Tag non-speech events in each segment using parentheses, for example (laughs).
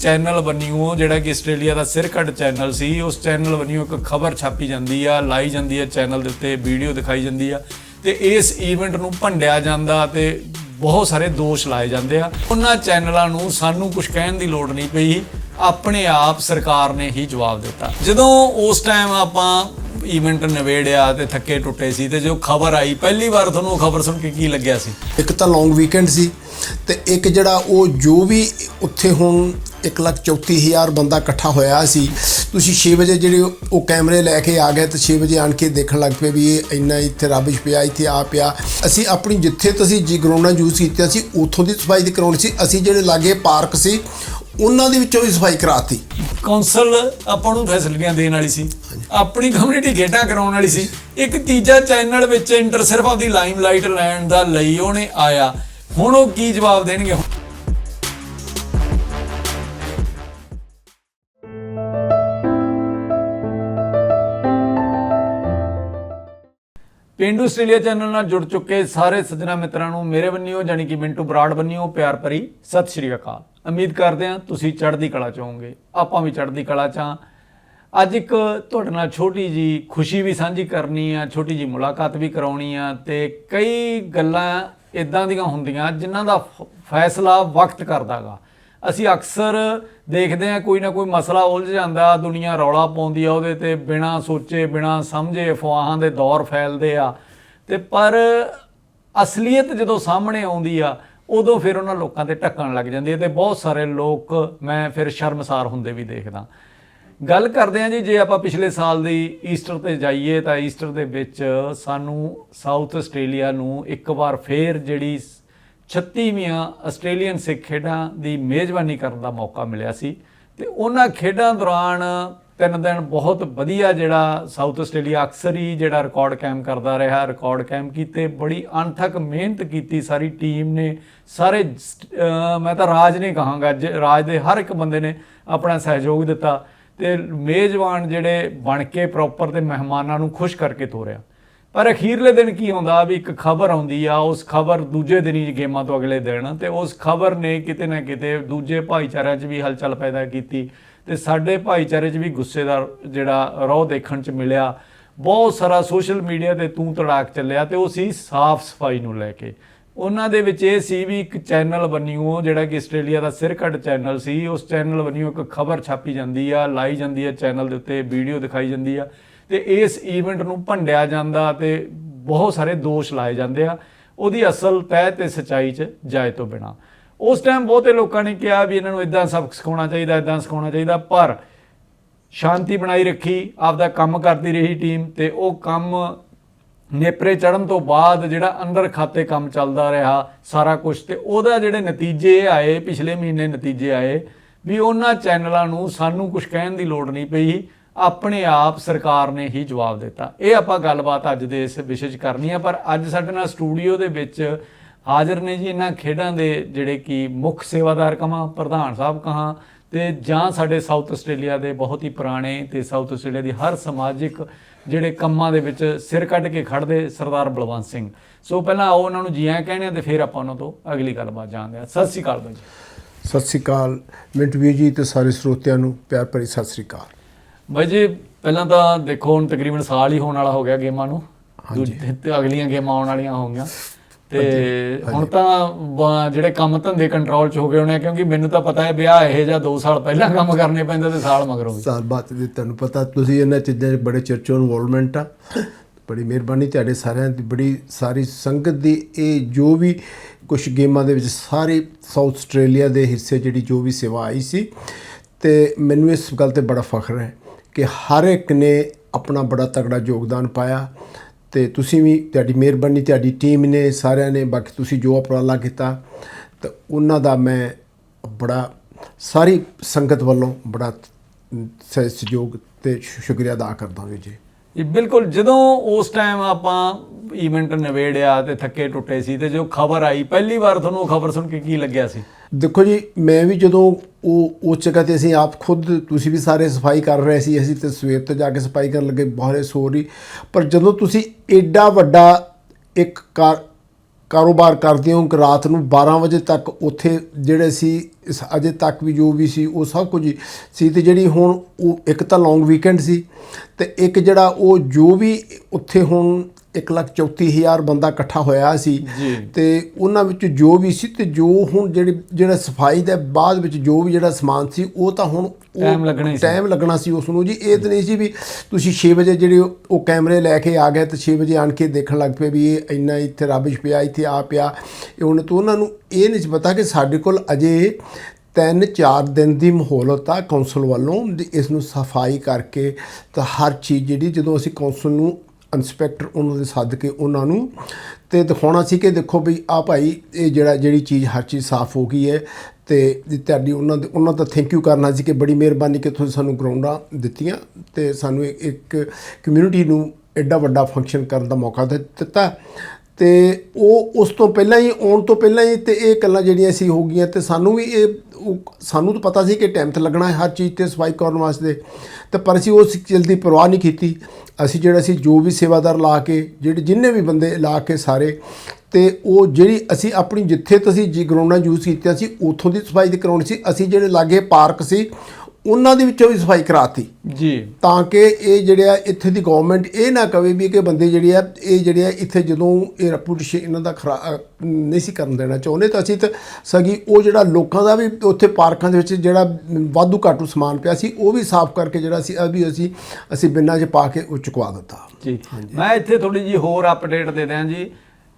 Channel ਬਣੀਓ, ਜਿਹੜਾ ਕਿ Australia ਦਾ ਸਿਰਕੱਢ channel ਸੀ, ਉਸ ਚੈਨਲ ਬਣੀਓ ਇੱਕ ਖਬਰ ਛਾਪੀ ਜਾਂਦੀ ਆ, ਲਾਈ ਜਾਂਦੀ ਆ ਚੈਨਲ ਦੇ ਉੱਤੇ ਵੀਡੀਓ ਦਿਖਾਈ ਜਾਂਦੀ ਆ, ਤੇ ਇਸ ਈਵੈਂਟ ਨੂੰ ਭੰਡਿਆ ਜਾਂਦਾ ਤੇ ਬਹੁਤ ਸਾਰੇ ਦੋਸ਼ ਲਾਏ ਜਾਂਦੇ ਆ। ਉਹਨਾਂ ਚੈਨਲਾਂ ਨੂੰ ਸਾਨੂੰ ਕੁਝ ਕਹਿਣ ਦੀ ਲੋੜ ਨਹੀਂ ਪਈ, ਆਪਣੇ ਆਪ ਸਰਕਾਰ ਨੇ ਹੀ ਜਵਾਬ ਦਿੱਤਾ। ਜਦੋਂ ਉਸ ਟਾਈਮ ਆਪਾਂ ਇਵੈਂਟ ਨਵੇੜਿਆ ਤੇ ਥੱਕੇ ਟੁੱਟੇ ਸੀ, ਤੇ ਜੋ ਖਬਰ ਆਈ, ਪਹਿਲੀ ਵਾਰ ਤੁਹਾਨੂੰ ਉਹ ਖਬਰ ਸੁਣ ਕੇ ਕੀ ਲੱਗਿਆ ਸੀ? ਇੱਕ ਤਾਂ ਲੌਂਗ ਵੀਕਐਂਡ ਸੀ, ਤੇ ਇੱਕ ਜਿਹੜਾ ਉਹ ਜੋ ਵੀ ਉੱਥੇ ਹੁਣ 134000 ਬੰਦਾ ਇਕੱਠਾ ਹੋਇਆ ਸੀ। ਤੁਸੀਂ 6 ਵਜੇ ਜਿਹੜੇ ਉਹ ਕੈਮਰੇ ਲੈ ਕੇ ਆ ਗਏ ਤੇ 6 ਵਜੇ ਆਣ ਕੇ ਦੇਖਣ ਲੱਗ ਪਏ ਵੀ ਇਹ ਇੰਨਾ ਇੱਥੇ ਰਬਿਸ਼ ਪਿਆ ਇੱਥੇ ਆ ਪਿਆ। ਅਸੀਂ ਆਪਣੀ ਜਿੱਥੇ ਤੁਸੀਂ ਜੀ ਗਰਾਊਂਡਾਂ ਯੂਜ਼ ਕੀਤੀਆਂ ਸੀ ਉੱਥੋਂ ਦੀ ਸਫ਼ਾਈ ਦੀ ਕਰਾਉਣੀ ਸੀ। ਅਸੀਂ ਜਿਹੜੇ ਲਾਗੇ ਪਾਰਕ ਸੀ ਉਹਨਾਂ ਦੇ ਵਿੱਚੋਂ ਵੀ ਸਫ਼ਾਈ ਕਰਾਤੀ। ਕੌਂਸਲ ਆਪਾਂ ਨੂੰ ਫੈਸਿਲਿਟੀਆਂ ਦੇਣ ਵਾਲੀ ਸੀ। ਆਪਣੀ ਕਮਿਊਨਿਟੀ ਖੇਡਾਂ ਕਰਾਉਣ ਵਾਲੀ ਸੀ। ਇੱਕ ਤੀਜਾ ਚੈਨਲ ਵਿੱਚ ਇੰਟਰ ਸਿਰਫ ਆਪਦੀ ਲਾਈਮਲਾਈਟ ਲੈਣ ਦਾ ਲਈ ਉਹਨੇ ਆਇਆ। ਹੁਣ ਉਹ ਕੀ ਜਵਾਬ ਦੇਣਗੇ? ਪਿੰਡੂ ਆਸਟ੍ਰੇਲੀਆ ਚੈਨਲ ਨਾਲ ਜੁੜ ਚੁੱਕੇ ਸਾਰੇ ਸੱਜਣਾ ਮਿੱਤਰਾਂ ਨੂੰ ਮੇਰੇ ਬੰਨਿਓ ਜਾਨੀ ਕਿ ਮਿੰਟੂ ਬਰਾੜ ਬੰਨਿਓ ਪਿਆਰ ਭਰੀ ਸਤਿ ਸ਼੍ਰੀ ਅਕਾਲ। ਉਮੀਦ ਕਰਦੇ ਹਾਂ ਤੁਸੀਂ ਚੜ੍ਹਦੀ ਕਲਾ ਚ ਹੋਵੋਗੇ। ਆਪਾਂ ਵੀ ਚੜ੍ਹਦੀ ਕਲਾ ਚ ਹਾਂ। ਅੱਜ ਇੱਕ ਤੁਹਾਡੇ ਨਾਲ ਛੋਟੀ ਜੀ ਖੁਸ਼ੀ ਵੀ ਸਾਂਝੀ ਕਰਨੀ ਆ, ਛੋਟੀ ਜੀ ਮੁਲਾਕਾਤ ਵੀ ਕਰਾਉਣੀ ਆ ਤੇ ਕਈ ਗੱਲਾਂ ਇਦਾਂ ਦੀਆਂ ਹੁੰਦੀਆਂ ਜਿਨ੍ਹਾਂ ਦਾ ਫੈਸਲਾ ਵਕਤ ਕਰਦਾਗਾ। ਅਸੀਂ ਅਕਸਰ ਦੇਖਦੇ ਹਾਂ ਕੋਈ ਨਾ ਕੋਈ ਮਸਲਾ ਉਲਝ ਜਾਂਦਾ, ਦੁਨੀਆ ਰੌਲਾ ਪਾਉਂਦੀ ਆ ਉਹਦੇ ਤੇ, ਬਿਨਾਂ ਸੋਚੇ, ਬਿਨਾਂ ਸਮਝੇ ਅਫਵਾਹਾਂ ਦੇ ਦੌਰ ਫੈਲਦੇ ਆ। ਤੇ ਪਰ ਅਸਲੀਅਤ ਜਦੋਂ ਸਾਹਮਣੇ ਆਉਂਦੀ ਆ, ਉਦੋਂ ਫਿਰ ਉਹਨਾਂ ਲੋਕਾਂ ਤੇ ਢੱਕਣ ਲੱਗ ਜਾਂਦੀ ਹੈ ਤੇ ਬਹੁਤ ਸਾਰੇ ਲੋਕ ਮੈਂ ਫਿਰ ਸ਼ਰਮਸਾਰ ਹੁੰਦੇ ਵੀ ਦੇਖਦਾ। ਗੱਲ ਕਰਦੇ ਹਾਂ ਜੀ, ਜੇ ਆਪਾਂ ਪਿਛਲੇ ਸਾਲ ਦੀ ਈਸਟਰ ਤੇ ਜਾਈਏ ਤਾਂ ਈਸਟਰ ਦੇ ਵਿੱਚ ਸਾਨੂੰ ਸਾਊਥ ਆਸਟ੍ਰੇਲੀਆ ਨੂੰ ਇੱਕ ਵਾਰ ਫੇਰ ਜਿਹੜੀ 36ਵੀਆਂ ਆਸਟ੍ਰੇਲੀਅਨ ਸਿੱਖ ਖੇਡਾਂ ਦੀ ਮੇਜ਼ਬਾਨੀ ਕਰਨ ਦਾ ਮੌਕਾ ਮਿਲਿਆ ਸੀ ਤੇ ਉਹਨਾਂ ਖੇਡਾਂ ਦੌਰਾਨ ਤਿੰਨ ਦਿਨ ਬਹੁਤ ਵਧੀਆ ਜਿਹੜਾ ਸਾਊਥ ਆਸਟ੍ਰੇਲੀਆ ਅਕਸਰ ਹੀ ਜਿਹੜਾ ਰਿਕਾਰਡ ਕਾਇਮ ਕਰਦਾ ਰਿਹਾ, ਰਿਕਾਰਡ ਕਾਇਮ ਕੀਤੇ, ਬੜੀ ਅਣਥਕ ਮਿਹਨਤ ਕੀਤੀ ਸਾਰੀ ਟੀਮ ਨੇ, ਸਾਰੇ ਮੈਂ ਤਾਂ ਰਾਜ ਨਹੀਂ ਕਹਾਂਗਾ, ਜ- ਰਾਜ ਦੇ ਹਰ ਇੱਕ ਬੰਦੇ ਨੇ ਆਪਣਾ ਸਹਿਯੋਗ ਦਿੱਤਾ ਤੇ ਮੇਜ਼ਬਾਨ ਜਿਹੜੇ ਬਣ ਕੇ ਪ੍ਰੋਪਰ ਤੇ ਮਹਿਮਾਨਾਂ ਨੂੰ ਖੁਸ਼ ਕਰਕੇ ਤੋਰਿਆ। ਪਰ ਅਖੀਰਲੇ ਦਿਨ ਕੀ ਆਉਂਦਾ ਵੀ ਇੱਕ ਖਬਰ ਆਉਂਦੀ ਆ, ਉਸ ਖਬਰ ਦੂਜੇ ਦਿਨ ਹੀ ਗੇਮਾਂ ਤੋਂ ਅਗਲੇ ਦਿਨ, ਤੇ ਉਸ ਖਬਰ ਨੇ ਕਿਤੇ ਨਾ ਕਿਤੇ ਦੂਜੇ ਭਾਈਚਾਰਿਆਂ 'ਚ ਵੀ ਹਲਚਲ ਪੈਦਾ ਕੀਤੀ ਤੇ ਸਾਡੇ ਭਾਈਚਾਰੇ 'ਚ ਵੀ ਗੁੱਸੇ ਦਾ ਜਿਹੜਾ ਰੋਹ ਦੇਖਣ 'ਚ ਮਿਲਿਆ। ਬਹੁਤ ਸਾਰਾ ਸੋਸ਼ਲ ਮੀਡੀਆ ਤੇ ਤੂੰ ਤੜਾਕ ਚੱਲਿਆ ਤੇ ਉਹ ਸੀ ਸਾਫ਼ ਸਫ਼ਾਈ ਨੂੰ ਲੈ ਕੇ। ਉਹਨਾਂ ਦੇ ਵਿੱਚ ਇਹ ਸੀ ਵੀ ਇੱਕ ਚੈਨਲ ਬਣੀਓ, ਜਿਹੜਾ ਕਿ ਆਸਟ੍ਰੇਲੀਆ ਦਾ ਸਿਰਕੱਢ ਚੈਨਲ ਸੀ, ਉਸ ਚੈਨਲ ਬਣੀਓ ਇੱਕ ਖਬਰ ਛਾਪੀ ਜਾਂਦੀ ਆ, ਲਾਈ ਜਾਂਦੀ ਆ ਚੈਨਲ ਦੇ ਉੱਤੇ ਵੀਡੀਓ ਦਿਖਾਈ ਜਾਂਦੀ ਆ। ਤੇ ਇਸ ਈਵੈਂਟ ਨੂੰ ਭੰਡਿਆ ਜਾਂਦਾ ਤੇ ਬਹੁਤ ਸਾਰੇ ਦੋਸ਼ ਲਾਏ ਜਾਂਦੇ ਆ। ਉਹਦੀ ਅਸਲ ਤਹਿ ਤੇ ਸਚਾਈ 'ਚ ਜਾਏ ਤੋਂ ਬਿਨਾ। ਉਸ ਟਾਈਮ ਬਹੁਤੇ ਲੋਕਾਂ ਨੇ ਕਿਹਾ ਵੀ ਇਹਨਾਂ ਨੂੰ ਇਦਾਂ ਸਬਕ ਸਿਖਾਉਣਾ ਚਾਹੀਦਾ ਇਦਾਂ ਸਿਖਾਉਣਾ ਚਾਹੀਦਾ, ਪਰ ਸ਼ਾਂਤੀ ਬਣਾਈ ਰੱਖੀ, ਆਪਦਾ ਕੰਮ ਕਰਦੀ ਰਹੀ ਟੀਮ ਤੇ ਉਹ ਕੰਮ ਨੇਪਰੇ ਚੜਨ ਤੋਂ ਬਾਅਦ ਜਿਹੜਾ ਅੰਦਰ ਖਾਤੇ ਕੰਮ ਚੱਲਦਾ ਰਿਹਾ ਸਾਰਾ ਕੁਝ ਤੇ ਉਹਦਾ ਜਿਹੜੇ ਨਤੀਜੇ ਆਏ, ਪਿਛਲੇ ਮਹੀਨੇ ਨਤੀਜੇ ਆਏ ਵੀ ਉਹਨਾਂ ਚੈਨਲਾਂ ਨੂੰ ਸਾਨੂੰ ਕੁਝ ਕਹਿਣ ਦੀ ਲੋੜ ਨਹੀਂ ਪਈ। ਆਪਣੇ ਆਪ ਸਰਕਾਰ ਨੇ ਹੀ ਜਵਾਬ ਦਿੱਤਾ। ਇਹ ਆਪਾਂ ਗੱਲਬਾਤ ਅੱਜ ਦੇ ਇਸ ਵਿਸ਼ੇ 'ਚ ਕਰਨੀ ਆ, ਪਰ ਅੱਜ ਸਾਡੇ ਨਾਲ ਸਟੂਡੀਓ ਦੇ ਵਿੱਚ ਹਾਜ਼ਰ ਨੇ ਜੀ ਇਹਨਾਂ ਖੇਡਾਂ ਦੇ ਜਿਹੜੇ ਕਿ ਮੁੱਖ ਸੇਵਾਦਾਰ ਕਹਾਂ, ਪ੍ਰਧਾਨ ਸਾਹਿਬ ਕਹਾਂ ਤੇ ਜਾਂ ਸਾਡੇ ਸਾਊਥ ਆਸਟ੍ਰੇਲੀਆ ਦੇ ਬਹੁਤ ਹੀ ਪੁਰਾਣੇ ਤੇ ਸਾਊਥ ਆਸਟ੍ਰੇਲੀਆ ਦੀ ਹਰ ਸਮਾਜਿਕ ਜਿਹੜੇ ਕੰਮਾਂ ਦੇ ਵਿੱਚ ਸਿਰ ਕੱਢ ਕੇ ਖੜਦੇ ਸਰਦਾਰ ਬਲਵੰਤ ਸਿੰਘ। ਸੋ ਪਹਿਲਾਂ ਆਓ ਉਹਨਾਂ ਨੂੰ ਜੀਆਂ ਆਇਆਂ ਕਹਿੰਦੇ ਆ ਤੇ ਫਿਰ ਆਪਾਂ ਉਹਨਾਂ ਤੋਂ ਅਗਲੀ ਗੱਲਬਾਤ ਜਾਣਦੇ ਆ। ਸਤਿ ਸ਼੍ਰੀ ਅਕਾਲ ਬਾਈ ਸਤਿ ਸ੍ਰੀ ਅਕਾਲ। ਮਿੰਟੂ ਵੀਰ ਜੀ ਤੇ ਸਾਰੇ ਸਰੋਤਿਆਂ ਨੂੰ ਪਿਆਰ ਭਰੀ ਸਤਿ ਸ੍ਰੀ ਅਕਾਲ। ਬਾਈ ਜੀ ਪਹਿਲਾਂ ਤਾਂ ਦੇਖੋ ਹੁਣ ਤਕਰੀਬਨ ਸਾਲ ਹੀ ਹੋਣ ਵਾਲਾ ਹੋ ਗਿਆ ਗੇਮਾਂ ਨੂੰ। ਦੂਜੇ ਤੇ ਅਗਲੀਆਂ ਗੇਮਾਂ ਆਉਣ ਵਾਲੀਆਂ ਹੋਣਗੀਆਂ ਤੇ ਹੁਣ ਤਾਂ ਜਿਹੜੇ ਕੰਮ ਧੰਦੇ ਕੰਟਰੋਲ 'ਚ ਹੋ ਗਏ ਹੋਣੇ ਕਿਉਂਕਿ ਮੈਨੂੰ ਤਾਂ ਪਤਾ ਹੈ ਵਿਆਹ ਇਹ ਜਾਂ 2 ਸਾਲ ਪਹਿਲਾਂ ਕੰਮ ਕਰਨੇ ਪੈਂਦੇ ਤੇ ਸਾਲ ਮਗਰੋਂ ਵੀ। ਸਾਲ ਬਾਅਦ ਦੇ ਤੁਹਾਨੂੰ ਪਤਾ ਤੁਸੀਂ ਇਹਨਾਂ ਚੀਜ਼ਾਂ 'ਚ ਬੜੇ ਚਰਚੋ ਇਨਵੋਲਵਮੈਂਟ ਆ। ਬੜੀ ਮਿਹਰਬਾਨੀ ਤੁਹਾਡੇ ਸਾਰਿਆਂ ਦੀ ਬੜੀ ਸਾਰੀ ਸੰਗਤ ਦੀ। ਇਹ ਜੋ ਵੀ ਕੁਝ ਗੇਮਾਂ ਦੇ ਵਿੱਚ ਸਾਰੇ ਸਾਊਥ ਆਸਟ੍ਰੇਲੀਆ ਦੇ ਹਿੱਸੇ ਜਿਹੜੀ ਜੋ ਵੀ ਸੇਵਾ ਆਈ ਸੀ ਤੇ ਮੈਨੂੰ ਇਸ ਗੱਲ ਤੇ ਬੜਾ ਫਖਰ ਹੈ। ਕਿ ਹਰ ਇੱਕ ਨੇ ਆਪਣਾ ਬੜਾ ਤਕੜਾ ਯੋਗਦਾਨ ਪਾਇਆ ਤੇ ਤੁਸੀਂ ਵੀ ਤੁਹਾਡੀ ਮਿਹਰਬਾਨੀ, ਤੁਹਾਡੀ ਟੀਮ ਨੇ, ਸਾਰਿਆਂ ਨੇ, ਬਾਕੀ ਤੁਸੀਂ ਜੋ ਉਪਰਾਲਾ ਕੀਤਾ, ਤੇ ਉਹਨਾਂ ਦਾ ਮੈਂ ਬੜਾ, ਸਾਰੀ ਸੰਗਤ ਵੱਲੋਂ ਬੜਾ ਸਹਿ- ਸਹਿਯੋਗ ਤੇ ਸ਼ੁਕਰੀਆ ਅਦਾ ਕਰਦਾ ਹਾਂ ਜੀ। ਜੀ, ਬਿਲਕੁਲ, ਜਦੋਂ ਉਸ ਟਾਈਮ ਆਪਾਂ ਇਵੈਂਟ ਨਵੇੜਿਆ ਤੇ ਥੱਕੇ ਟੁੱਟੇ ਸੀ ਤੇ ਜੋ ਖਬਰ ਆਈ, ਪਹਿਲੀ ਵਾਰ ਤੁਹਾਨੂੰ ਉਹ ਖਬਰ ਸੁਣ ਕੇ ਕੀ ਲੱਗਿਆ ਸੀ? ਦੇਖੋ ਜੀ, ਮੈਂ ਵੀ ਜਦੋਂ ਉਹ ਉਸ ਜਗ੍ਹਾ ਤੇ ਅਸੀਂ ਆਪ ਖੁਦ ਤੁਸੀਂ ਵੀ ਸਾਰੇ ਸਫ਼ਾਈ ਕਰ ਰਹੇ ਸੀ, ਅਸੀਂ ਤੇ ਸਵੇਰ ਤੋਂ ਜਾ ਕੇ ਸਫ਼ਾਈ ਕਰਨ ਲੱਗੇ ਬਾਹਰੇ ਸੋਰੀ ਪਰ ਜਦੋਂ ਤੁਸੀਂ ਐਡਾ ਵੱਡਾ ਇੱਕ ਕਾਰੋਬਾਰ ਕਰਦੇ ਹੋ ਕਿ ਰਾਤ ਨੂੰ 12 ਵਜੇ ਤੱਕ ਉੱਥੇ ਜਿਹੜੇ ਸੀ ਅਜੇ ਤੱਕ ਵੀ ਜੋ ਵੀ ਸੀ, ਉਹ ਸਭ ਕੁਝ ਸੀ ਤੇ ਜਿਹੜੀ ਹੁਣ ਉਹ ਇੱਕ ਤਾਂ ਲੌਂਗ ਵੀਕਐਂਡ ਸੀ ਤੇ ਇੱਕ ਜਿਹੜਾ ਉਹ ਜੋ ਵੀ ਉੱਥੇ ਹੁਣ 134000 ਬੰਦਾ ਇਕੱਠਾ ਹੋਇਆ ਸੀ। ਤੇ ਉਹਨਾਂ ਵਿੱਚ ਜੋ ਵੀ ਸੀ ਤੇ ਜੋ ਹੁਣ ਜਿਹੜੀ ਜਿਹੜਾ ਸਫ਼ਾਈ ਦੇ ਬਾਅਦ ਵਿੱਚ ਜੋ ਵੀ ਜਿਹੜਾ ਸਮਾਨ ਸੀ ਉਹ ਤਾਂ ਹੁਣ Time ਲੱਗਣਾ ਸੀ। ਟਾਈਮ ਲੱਗਣਾ ਸੀ ਉਸ ਨੂੰ ਜੀ ਇਹ ਤਾਂ ਨਹੀਂ ਸੀ ਵੀ ਤੁਸੀਂ 6 ਵਜੇ ਜਿਹੜੇ ਉਹ ਕੈਮਰੇ ਲੈ ਕੇ ਆ ਗਏ ਤੇ 6 ਵਜੇ ਆਣ ਕੇ ਦੇਖਣ ਲੱਗ ਪਏ ਵੀ ਇਹ ਇੰਨਾ ਇੱਥੇ ਰਬਿਸ਼ ਪਿਆ ਇੱਥੇ ਆ ਪਿਆ ਇਹ ਹੁਣ ਤੋਂ ਉਹਨਾਂ ਨੂੰ ਇਹ ਨਹੀਂ ਪਤਾ ਕਿ ਸਾਡੇ ਕੋਲ ਅਜੇ ਤਿੰਨ ਚਾਰ ਦਿਨ ਦੀ ਮਹੌਲਤ ਆ ਕੌਂਸਲ ਵੱਲੋਂ ਇਸ ਨੂੰ ਸਫ਼ਾਈ ਕਰਕੇ ਤਾਂ ਹਰ ਚੀਜ਼ ਜਿਹੜੀ ਜਦੋਂ ਅਸੀਂ ਕੌਂਸਲ ਨੂੰ ਇੰਸਪੈਕਟਰ ਉਹਨਾਂ ਦੇ ਸੱਦ ਕੇ ਉਹਨਾਂ ਨੂੰ। ਤੇ ਦਿਖਾਉਣਾ ਸੀ ਕਿ ਦੇਖੋ ਵੀ ਆ ਭਾਈ ਇਹ ਜਿਹੜਾ, ਜਿਹੜੀ ਚੀਜ਼ ਹਰ ਚੀਜ਼ ਸਾਫ਼ ਹੋ ਗਈ ਹੈ ਤੇ ਤੁਹਾਡੀ ਉਹਨਾਂ ਦੇ, ਉਹਨਾਂ ਦਾ ਥੈਂਕ ਯੂ ਕਰਨਾ ਸੀ ਕਿ ਬੜੀ ਮਿਹਰਬਾਨੀ ਕਿ ਤੁਸੀਂ ਸਾਨੂੰ ਗਰਾਊਂਡਾਂ ਦਿੱਤੀਆਂ ਤੇ ਸਾਨੂੰ ਇੱਕ- ਇੱਕ ਕਮਿਊਨਿਟੀ ਨੂੰ ਐਡਾ ਵੱਡਾ ਫੰਕਸ਼ਨ ਕਰਨ ਦਾ ਮੌਕਾ ਦੇ ਦਿੱਤਾ। ਤੇ ਉਹ ਉਸ ਤੋਂ ਪਹਿਲਾਂ ਹੀ, ਆਉਣ ਤੋਂ ਪਹਿਲਾਂ ਹੀ ਤੇ ਇਹ ਗੱਲਾਂ ਜਿਹੜੀਆਂ ਸੀ ਹੋ ਗਈਆਂ ਤੇ ਸਾਨੂੰ ਵੀ ਇਹ ਉਹ- ਸਾਨੂੰ ਤਾਂ ਪਤਾ ਸੀ ਕਿ ਟਾਈਮ ਤੇ ਲੱਗਣਾ ਹੈ ਹਰ ਚੀਜ਼ ਤੇ ਸਫ਼ਾਈ ਕਰਨ ਵਾਸਤੇ। ਤੇ ਪਰ ਅਸੀਂ ਉਸ ਚੀਜ਼ ਦੀ ਪਰਵਾਹ ਨਹੀਂ ਕੀਤੀ। ਅਸੀਂ ਜਿਹੜਾ ਸੀ ਜੋ ਵੀ ਸੇਵਾਦਾਰ ਲਾ ਕੇ, ਜਿਹੜੇ ਜਿੰਨੇ ਵੀ ਬੰਦੇ ਲਾ ਕੇ ਸਾਰੇ, ਤੇ ਉਹ ਜਿਹੜੀ ਅਸੀਂ ਆਪਣੀ ਜਿੱਥੇ ਤੋਂ ਅਸੀਂ ਜੀ ਗਰਾਊਂਡਾਂ ਯੂਜ਼ ਕੀਤੀਆਂ ਸੀ, ਉੱਥੋਂ ਦੀ ਸਫ਼ਾਈ ਦੀ ਕਰਾਉਣੀ ਸੀ। ਅਸੀਂ ਜਿਹੜੇ ਲਾਗੇ ਪਾਰਕ ਸੀ ਉਹਨਾਂ ਦੇ ਵਿੱਚੋਂ ਵੀ ਸਫ਼ਾਈ ਕਰਾਤੀ। ਜੀ। ਤਾਂ ਕਿ ਇਹ ਜਿਹੜੇ ਆ ਇੱਥੇ ਦੀ ਗਵਰਨਮੈਂਟ ਇਹ ਨਾ ਕਵੇ ਵੀ ਕਿ ਬੰਦੇ ਜਿਹੜੇ ਆ ਇਹ ਜਿਹੜੇ ਆ ਇੱਥੇ ਜਦੋਂ ਇਹ ਰੈਪੂਟੇਸ਼ਨ ਇਹਨਾਂ ਦਾ ਖਰਾ ਨਹੀਂ ਸੀ ਕਰਨ ਦੇਣਾ ਚਾਹੁੰਦੇ ਤਾਂ ਅਸੀਂ ਤਾਂ ਸਗੀ ਉਹ ਜਿਹੜਾ ਲੋਕਾਂ ਦਾ ਵੀ ਉੱਥੇ ਪਾਰਕਾਂ ਦੇ ਵਿੱਚ ਜਿਹੜਾ ਵਾਧੂ ਘਾਟੂ ਸਮਾਨ ਪਿਆ ਸੀ ਉਹ ਵੀ ਸਾਫ਼ ਕਰਕੇ ਜਿਹੜਾ ਸੀ ਅਭੀ ਅਸੀਂ ਅਸੀਂ ਬਿਨਾਂ 'ਚ ਪਾ ਕੇ ਉਹ ਚੁਕਵਾ ਦਿੱਤਾ। ਜੀ। ਮੈਂ ਇੱਥੇ ਥੋੜੀ ਜੀ ਹੋਰ ਅਪਡੇਟ ਦੇ ਦਿਆਂ ਜੀ।